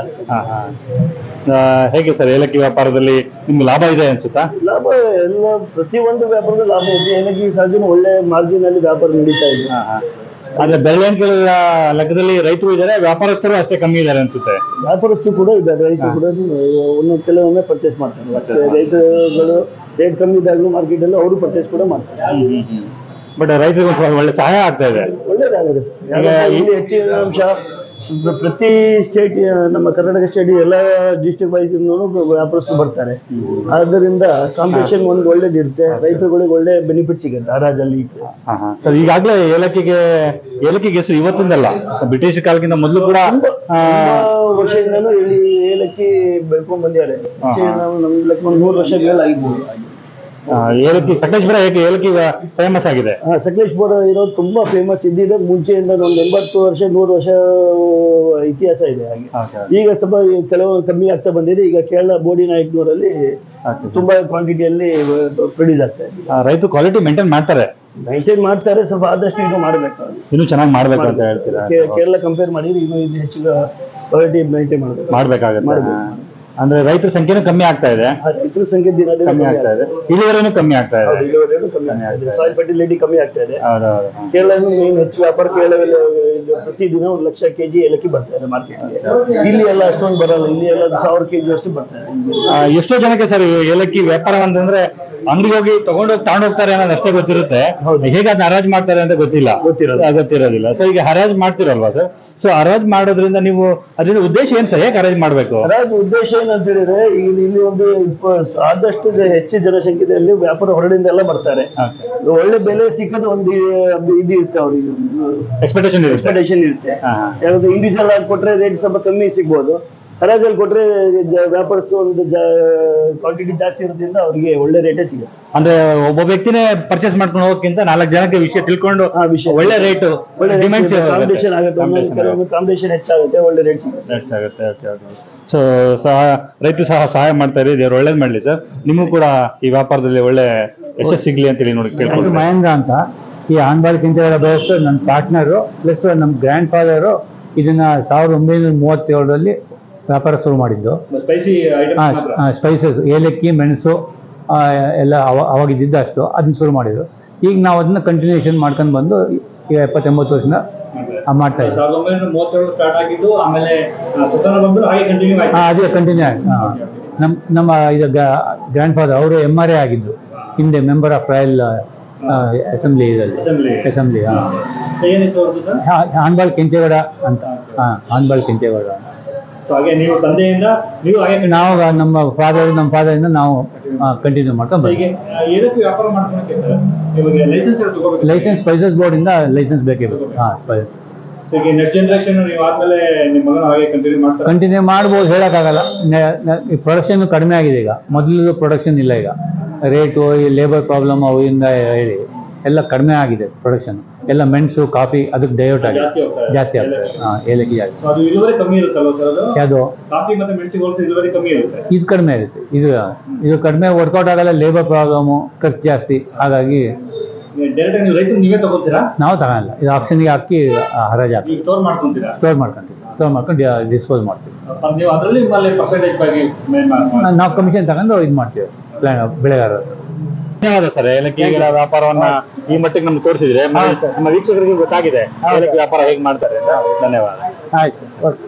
ಹೇಗೆ ಸರ್ ಏಲಕ್ಕಿ ವ್ಯಾಪಾರದಲ್ಲಿ ನಿಮ್ಗೆ ಲಾಭ ಇದೆ ಅನ್ಸುತ್ತಾ? ಲಾಭ ಎಲ್ಲ ಪ್ರತಿಯೊಂದು ವ್ಯಾಪಾರದ ಲಾಭ ಇದೆ. ಏನಕ್ಕೆ ಈ ಸಹಜನ ಒಳ್ಳೆ ಮಾರ್ಜಿನ್ ಅಲ್ಲಿ ವ್ಯಾಪಾರ ನಡೀತಾ ಇದೆ. ಆದ್ರೆ ಬೆರಳೆಣಿಕೆಗಳ ಲೆಕ್ಕದಲ್ಲಿ ರೈತರು ಇದ್ದಾರೆ ವ್ಯಾಪಾರಸ್ಥರು ಅಷ್ಟೇ ಕಮ್ಮಿ ಇದ್ದಾರೆ ಅನ್ಸುತ್ತೆ. ವ್ಯಾಪಾರಸ್ಥರು ಕೂಡ ಇದ್ದಾರೆ ರೈತರು ಕೂಡ ಒಂದೊಂದು ಕೆಲವೊಮ್ಮೆ ಪರ್ಚೇಸ್ ಮಾಡ್ತಾರೆ. ರೈತರುಗಳು ರೇಟ್ ಕಮ್ಮಿ ಇದ್ದಾಗಲೂ ಮಾರ್ಕೆಟ್ ಅಲ್ಲಿ ಅವರು ಪರ್ಚೇಸ್ ಕೂಡ ಮಾಡ್ತಾರೆ. ಬಟ್ ರೈತರಿಗೆ ಒಳ್ಳೆ ಸಹಾಯ ಆಗ್ತಾ ಇದೆ. ಒಳ್ಳೇದಾಗಿದೆ ಹೆಚ್ಚಿನ ಅಂಶ ಪ್ರತಿ ಸ್ಟೇಟ್ ನಮ್ಮ ಕರ್ನಾಟಕ ಸ್ಟೇಟ್ ಎಲ್ಲ ಡಿಸ್ಟ್ರಿಕ್ಟ್ ವೈಸ್ ವ್ಯಾಪಾರಸ್ಥರು ಬರ್ತಾರೆ. ಆದ್ದರಿಂದ ಕಾಂಪಿಟೇಷನ್ ಒಂದು ಒಳ್ಳೇದಿರುತ್ತೆ ರೈತರುಗಳಿಗೆ ಒಳ್ಳೆ ಬೆನಿಫಿಟ್ ಸಿಗುತ್ತೆ ಹರಾಜಲ್ಲಿ ಸರ್ ಈಗಾಗಲೇ ಏಲಕ್ಕಿಗೆ ಏಲಕ್ಕಿಗೆ ಹೆಸರು ಇವತ್ತಿಂದಲ್ಲ. ಬ್ರಿಟಿಷ್ ಕಾಲಕ್ಕಿಂತ ಮೊದಲು ಕೂಡ ವರ್ಷದಿಂದಲೂ ಇಲ್ಲಿ ಏಲಕ್ಕಿ ಬೆಳ್ಕೊಂಡ್ ಬಂದಿದ್ದಾರೆ. ನಮ್ಗೆ ಒಂದು ನೂರು ವರ್ಷ ಆಗಿರ್ಬೋದು ಆ, ಏಲಕ್ಕಿ ಸಕಲೇಶ್ಪುರ ಏಕೆ ಏಲಕ್ಕಿ ಫೇಮಸ್ ಆಗಿದೆ? ಸಕಲೇಶ್ಪುರ ಇರೋದು ತುಂಬಾ ಫೇಮಸ್ ಇದ್ದಿದೆ ಮುಂಚೆಯಿಂದ ಒಂದು ಎಂಬತ್ತು ವರ್ಷ ನೂರು ವರ್ಷ ಇತಿಹಾಸ ಇದೆ ಹಾಗೆ. ಈಗ ಸ್ವಲ್ಪ ಕೆಲವು ಕಮ್ಮಿ ಆಗ್ತಾ ಬಂದಿದೆ. ಈಗ ಕೇರಳ ಬೋಡಿ ನಾಯಕನೂರಲ್ಲಿ ತುಂಬಾ ಕ್ವಾಂಟಿಟಿಯಲ್ಲಿ ಪ್ರೊಡ್ಯೂಸ್ ಆಗ್ತಾ ಇದೆ. ಆ, ರೈತರು ಕ್ವಾಲಿಟಿ ಮೇಂಟೈನ್ ಮಾಡ್ತಾರೆ? ಮೈಂಟೈನ್ ಮಾಡ್ತಾರೆ ಸ್ವಲ್ಪ ಆದಷ್ಟು ಇದು ಮಾಡಬೇಕು. ಇನ್ನೂ ಚೆನ್ನಾಗಿ ಮಾಡ್ಬೇಕು ಅಂತ ಹೇಳ್ತೀರಾ? ಕೇರಳ ಕಂಪೇರ್ ಮಾಡಿದ್ರೆ ಇನ್ನೂ ಇದು ಹೆಚ್ಚು ಕ್ವಾಲಿಟಿ ಮೈಂಟೈನ್ ಮಾಡಬೇಕು. ಮಾಡ್ಬೇಕಾಗತ್ತೆ. ಅಂದ್ರೆ ರೈತರ ಸಂಖ್ಯೆನೂ ಕಮ್ಮಿ ಆಗ್ತಾ ಇದೆ. ರೈತರ ಸಂಖ್ಯೆ ದಿನ ದಿನ ಕಮ್ಮಿ ಆಗ್ತಾ ಇದೆ. ಇಳುವರಿನೂ ಕಮ್ಮಿ ಆಗ್ತಾ ಇದೆ. ಇಳುವರಿನೂ ಕಮ್ಮಿ ಆಗ್ತಾ ಇದೆ. ಸಾಯಿಲ್ ಫರ್ಟಿಲಿಟಿ ಕಮ್ಮಿ ಆಗ್ತಾ ಇದೆ. ಹೌದೌದು. ಮೇನ್ ಹೆಚ್ಚು ವ್ಯಾಪಾರ ಕೇರಳದಲ್ಲಿ ಪ್ರತಿದಿನ ಒಂದು ಲಕ್ಷ ಕೆಜಿ ಏಲಕ್ಕಿ ಬರ್ತಾ ಇದೆ ಮಾರ್ಕೆಟ್ಗೆ ಇಲ್ಲಿ ಎಲ್ಲ ಅಷ್ಟೊಂದು ಬರಲ್ಲ. ಇಲ್ಲಿ ಎಲ್ಲ ಸಾವಿರ ಕೆಜಿ ಅಷ್ಟು ಬರ್ತಾ ಇದೆ. ಎಷ್ಟೋ ಜನಕ್ಕೆ ಸರ್ ಏಲಕ್ಕಿ ವ್ಯಾಪಾರ ಅಂತಂದ್ರೆ ಅಂಗಡಿಗೆ ಹೋಗಿ ತಗೊಂಡೋಗಿ ತಗೊಂಡ್ ಹೋಗ್ತಾರೆ ಅನ್ನೋದು ಅಷ್ಟೇ ಗೊತ್ತಿರುತ್ತೆ. ಹೇಗೆ ಅದನ್ನ ಹರಾಜ್ ಮಾಡ್ತಾರೆ ಅಂತ ಗೊತ್ತಿಲ್ಲ. ಗೊತ್ತಿರೋದು ಗೊತ್ತಿರೋದಿಲ್ಲ. ಸೊ ಈಗ ಹರಾಜ್ ಮಾಡ್ತಿರಲ್ವಾ ಸರ್? ಸೊ ಹರಾಜ್ ಮಾಡೋದ್ರಿಂದ ನೀವು ಅದರಿಂದ ಉದ್ದೇಶ ಏನ್ ಸರ್? ಹೇಗೆ ಹರಾಜ್ ಮಾಡ್ಬೇಕು? ಹರಾಜ್ ಉದ್ದೇಶ ಏನಂತ ಹೇಳಿದ್ರೆ ಈಗ ಇಲ್ಲಿ ಒಂದು ಆದಷ್ಟು ಹೆಚ್ಚು ಜನಸಂಖ್ಯೆಯಲ್ಲಿ ವ್ಯಾಪಾರ ಹೊರಡಿಂದ ಎಲ್ಲ ಬರ್ತಾರೆ. ಒಳ್ಳೆ ಬೆಲೆ ಸಿಕ್ಕದು ಒಂದು ಇದು ಇರುತ್ತೆ ಅವ್ರಿಗೆ. ಎಕ್ಸ್ಪೆಕ್ಟೇಷನ್ ಇರುತ್ತೆ. ಎಕ್ಸ್ಪೆಕ್ಟೇಷನ್ ಇರುತ್ತೆ. ಯಾಕಂದ್ರೆ ಇಂಡಿವಿಜುವಲ್ ಆಗಿ ಕೊಟ್ರೆ ರೇಟ್ ಸ್ವಲ್ಪ ಕಮ್ಮಿ ಸಿಗ್ಬೋದು. ಹರಾಜಲ್ಲಿ ಕೊಟ್ರೆ ವ್ಯಾಪಾರಸ್ಥ ವ್ಯಾಪಾರಸ್ಥರು ಒಂದು ಕ್ವಾಂಟಿಟಿ ಜಾಸ್ತಿ ಇರೋದ್ರಿಂದ ಅವರಿಗೆ ಒಳ್ಳೆ ರೇಟೇ ಸಿಗುತ್ತೆ. ಅಂದ್ರೆ ಒಬ್ಬ ವ್ಯಕ್ತಿನೇ ಪರ್ಚೇಸ್ ಮಾಡ್ಕೊಂಡು ಹೋಗೋಕ್ಕಿಂತ ನಾಲ್ಕು ಜನಕ್ಕೆ ವಿಷಯ ತಿಳ್ಕೊಂಡು ಆ ವಿಷಯ ಒಳ್ಳೆ ರೇಟ್ ಒಳ್ಳೆ ಡಿಮ್ಯಾಂಡ್ ಕಾಂಪಿಟೇಷನ್ ಆಗುತ್ತೆ. ಕಾಂಪಿಟೇಷನ್ ಹೆಚ್ಚಾಗುತ್ತೆ. ಒಳ್ಳೆ ರೇಟ್ ಸಿಗುತ್ತೆ. ಆಗುತ್ತೆ ಓಕೆ ಓಕೆ ಸೊ ಸಹ ರೈತರು ಸಹ ಸಹಾಯ ಮಾಡ್ತಾ ಇರಿ ದೇವ್ರು ಒಳ್ಳೇದ್ ಮಾಡ್ಲಿ ಸರ್. ನಿಮಗೂ ಕೂಡ ಈ ವ್ಯಾಪಾರದಲ್ಲಿ ಒಳ್ಳೆ ಯಶಸ್ಸು ಸಿಗ್ಲಿ ಅಂತೇಳಿ ನೋಡಿ ಕೇಳ್ಕೊಂಡು ಮಹೇಂದ್ರ ಅಂತ. ಈ ಆನ್ಬಾಲ್ ಕಿಂತ ದೋಸ್ತು ನನ್ನ ಪಾರ್ಟ್ನರು ಪ್ಲಸ್ ನಮ್ಮ ಗ್ರ್ಯಾಂಡ್ ಫಾದರು ಇದನ್ನ ಸಾವಿರದ ಒಂಬೈನೂರ ಮೂವತ್ತೇಳರಲ್ಲಿ ವ್ಯಾಪಾರ ಶುರು ಮಾಡಿದ್ದು. ಸ್ಪೈಸಿ ಸ್ಪೈಸಸ್ ಏಲಕ್ಕಿ ಮೆಣಸು ಎಲ್ಲ ಅವ ಅವಾಗಿದ್ದಿದ್ದು ಅಷ್ಟು. ಅದನ್ನ ಶುರು ಮಾಡಿದ್ರು. ಈಗ ನಾವು ಅದನ್ನ ಕಂಟಿನ್ಯೂಷನ್ ಮಾಡ್ಕೊಂಡು ಬಂದು ಈಗ ಎಪ್ಪತ್ತೆಂಬತ್ತು ವರ್ಷದಿಂದ ಮಾಡ್ತಾ ಇದ್ದೀವಿ. ಕಂಟಿನ್ಯೂ ಆಯ್ತು. ಅದೇ ಕಂಟಿನ್ಯೂ ಆಗಿ ಹಾಂ. ನಮ್ಮ ನಮ್ಮ ಇದು ಗ್ರ್ಯಾಂಡ್ ಫಾದರ್ ಅವರು ಎಂ ಆರ್ ಎ ಆಗಿದ್ದು. ಹಿಂದೆ ಮೆಂಬರ್ ಆಫ್ ರಾಯಲ್ ಅಸೆಂಬ್ಲಿ ಇದರಲ್ಲಿ. ಅಸೆಂಬ್ಲಿ ಹಾಂ. ಅಂತ ಆನ್ಬಾಲ್ ಕೆಂಚೇಗೌಡ ಅಂತ. ಹಾಂ ಆನ್ಬಾಲ್ ಕೆಂಚೇಗೌಡ ಸೊ ಹಾಗೆ ನೀವು ತಂದೆಯಿಂದ ನೀವು ಹಾಗೆ ನಾವು ನಮ್ಮ ಫಾದರ್ ನಮ್ಮ ಫಾದರಿಂದ ನಾವು ಕಂಟಿನ್ಯೂ ಮಾಡ್ಕೊಂಡು ಬರ್ತೀವಿ ಬಂದ್ವಿ ಏನಕ್ಕೆ ವ್ಯಾಪಾರ ಮಾಡ್ಕೊಳಕ್ಕೆ ಸರ್ ನಿಮಗೆ ಲೈಸೆನ್ಸ್ ತಗೋಬೇಕು. ಲೈಸೆನ್ಸ್ ಸ್ಪೈಸಸ್ ಬೋರ್ಡಿಂದ ಲೈಸೆನ್ಸ್ ಬೇಕೇ ಬೇಕು. ಹಾಂ ಸೊ ಈಗ ನೆಕ್ಸ್ಟ್ ಜನರೇಷನ್ ನೀವು ಆದ್ಮೇಲೆ ನಿಮ್ಮ ಮಗನ ಹಾಗೆ ಕಂಟಿನ್ಯೂ ಮಾಡ್ತಾರೆ? ಕಂಟಿನ್ಯೂ ಮಾಡ್ಬೋದು ಹೇಳೋಕ್ಕಾಗಲ್ಲ. ಪ್ರೊಡಕ್ಷನ್ ಕಡಿಮೆ ಆಗಿದೆ ಈಗ. ಮೊದಲು ಪ್ರೊಡಕ್ಷನ್ ಇಲ್ಲ ಈಗ. ರೇಟು ಈ ಲೇಬರ್ ಪ್ರಾಬ್ಲಮ್ ಅವಿಂದ ಹೇಳಿ. ಎಲ್ಲ ಕಡಿಮೆ ಆಗಿದೆ ಪ್ರೊಡಕ್ಷನ್ ಎಲ್ಲ ಮೆಣಸು ಕಾಫಿ ಅದಕ್ಕೆ ಡೈವರ್ಟ್ ಆಗಿದೆ. ಜಾಸ್ತಿ ಆಗ್ತದೆ ಹಾಂ ಏಲಕ್ಕಿ ಜಾಸ್ತಿ ಅದು ಇದು ಕಡಿಮೆ ಇರುತ್ತೆ. ಇದು ಇದು ಕಡಿಮೆ ವರ್ಕೌಟ್ ಆಗಲ್ಲ ಲೇಬರ್ ಪ್ರಾಬ್ಲಮು ಖರ್ಚು ಜಾಸ್ತಿ. ಹಾಗಾಗಿ ನೀವು ತಗೊಳಲ್ಲ. ಇದು ಆಪ್ಷನ್ಗೆ ಹಾಕಿ ಹರಾಜ್ ಹಾಕಿ. ಸ್ಟೋರ್ ಮಾಡ್ಕೊಂತೀವಿ ಸ್ಟೋರ್ ಮಾಡ್ಕೊಂತೀವಿ. ಸ್ಟೋರ್ ಮಾಡ್ಕೊಂಡು ಡಿಸ್ಪೋಸ್ ಮಾಡ್ತೀವಿ. ನೀವು ಕಮಿಷನ್ ತಗೊಂಡು ಇದು ಮಾಡ್ತೀವಿ. ಪ್ಲಾನ್ ಬೆಳೆಗಾರರು ಧನ್ಯವಾದ ಸರ್. ಏಲಕ್ಕಿ ವ್ಯಾಪಾರವನ್ನ ಈ ಮಟ್ಟಿಗೆ ನಮ್ಗೆ ತೋರಿಸಿದ್ರೆ ನಮ್ಮ ವೀಕ್ಷಕರಿಗೆ ಗೊತ್ತಾಗಿದೆ ಏಲಕ್ಕಿ ವ್ಯಾಪಾರ ಹೇಗೆ ಮಾಡ್ತಾರೆ ಅಂತ. ಧನ್ಯವಾದ. ಆಯ್ತು. ಓಕೆ.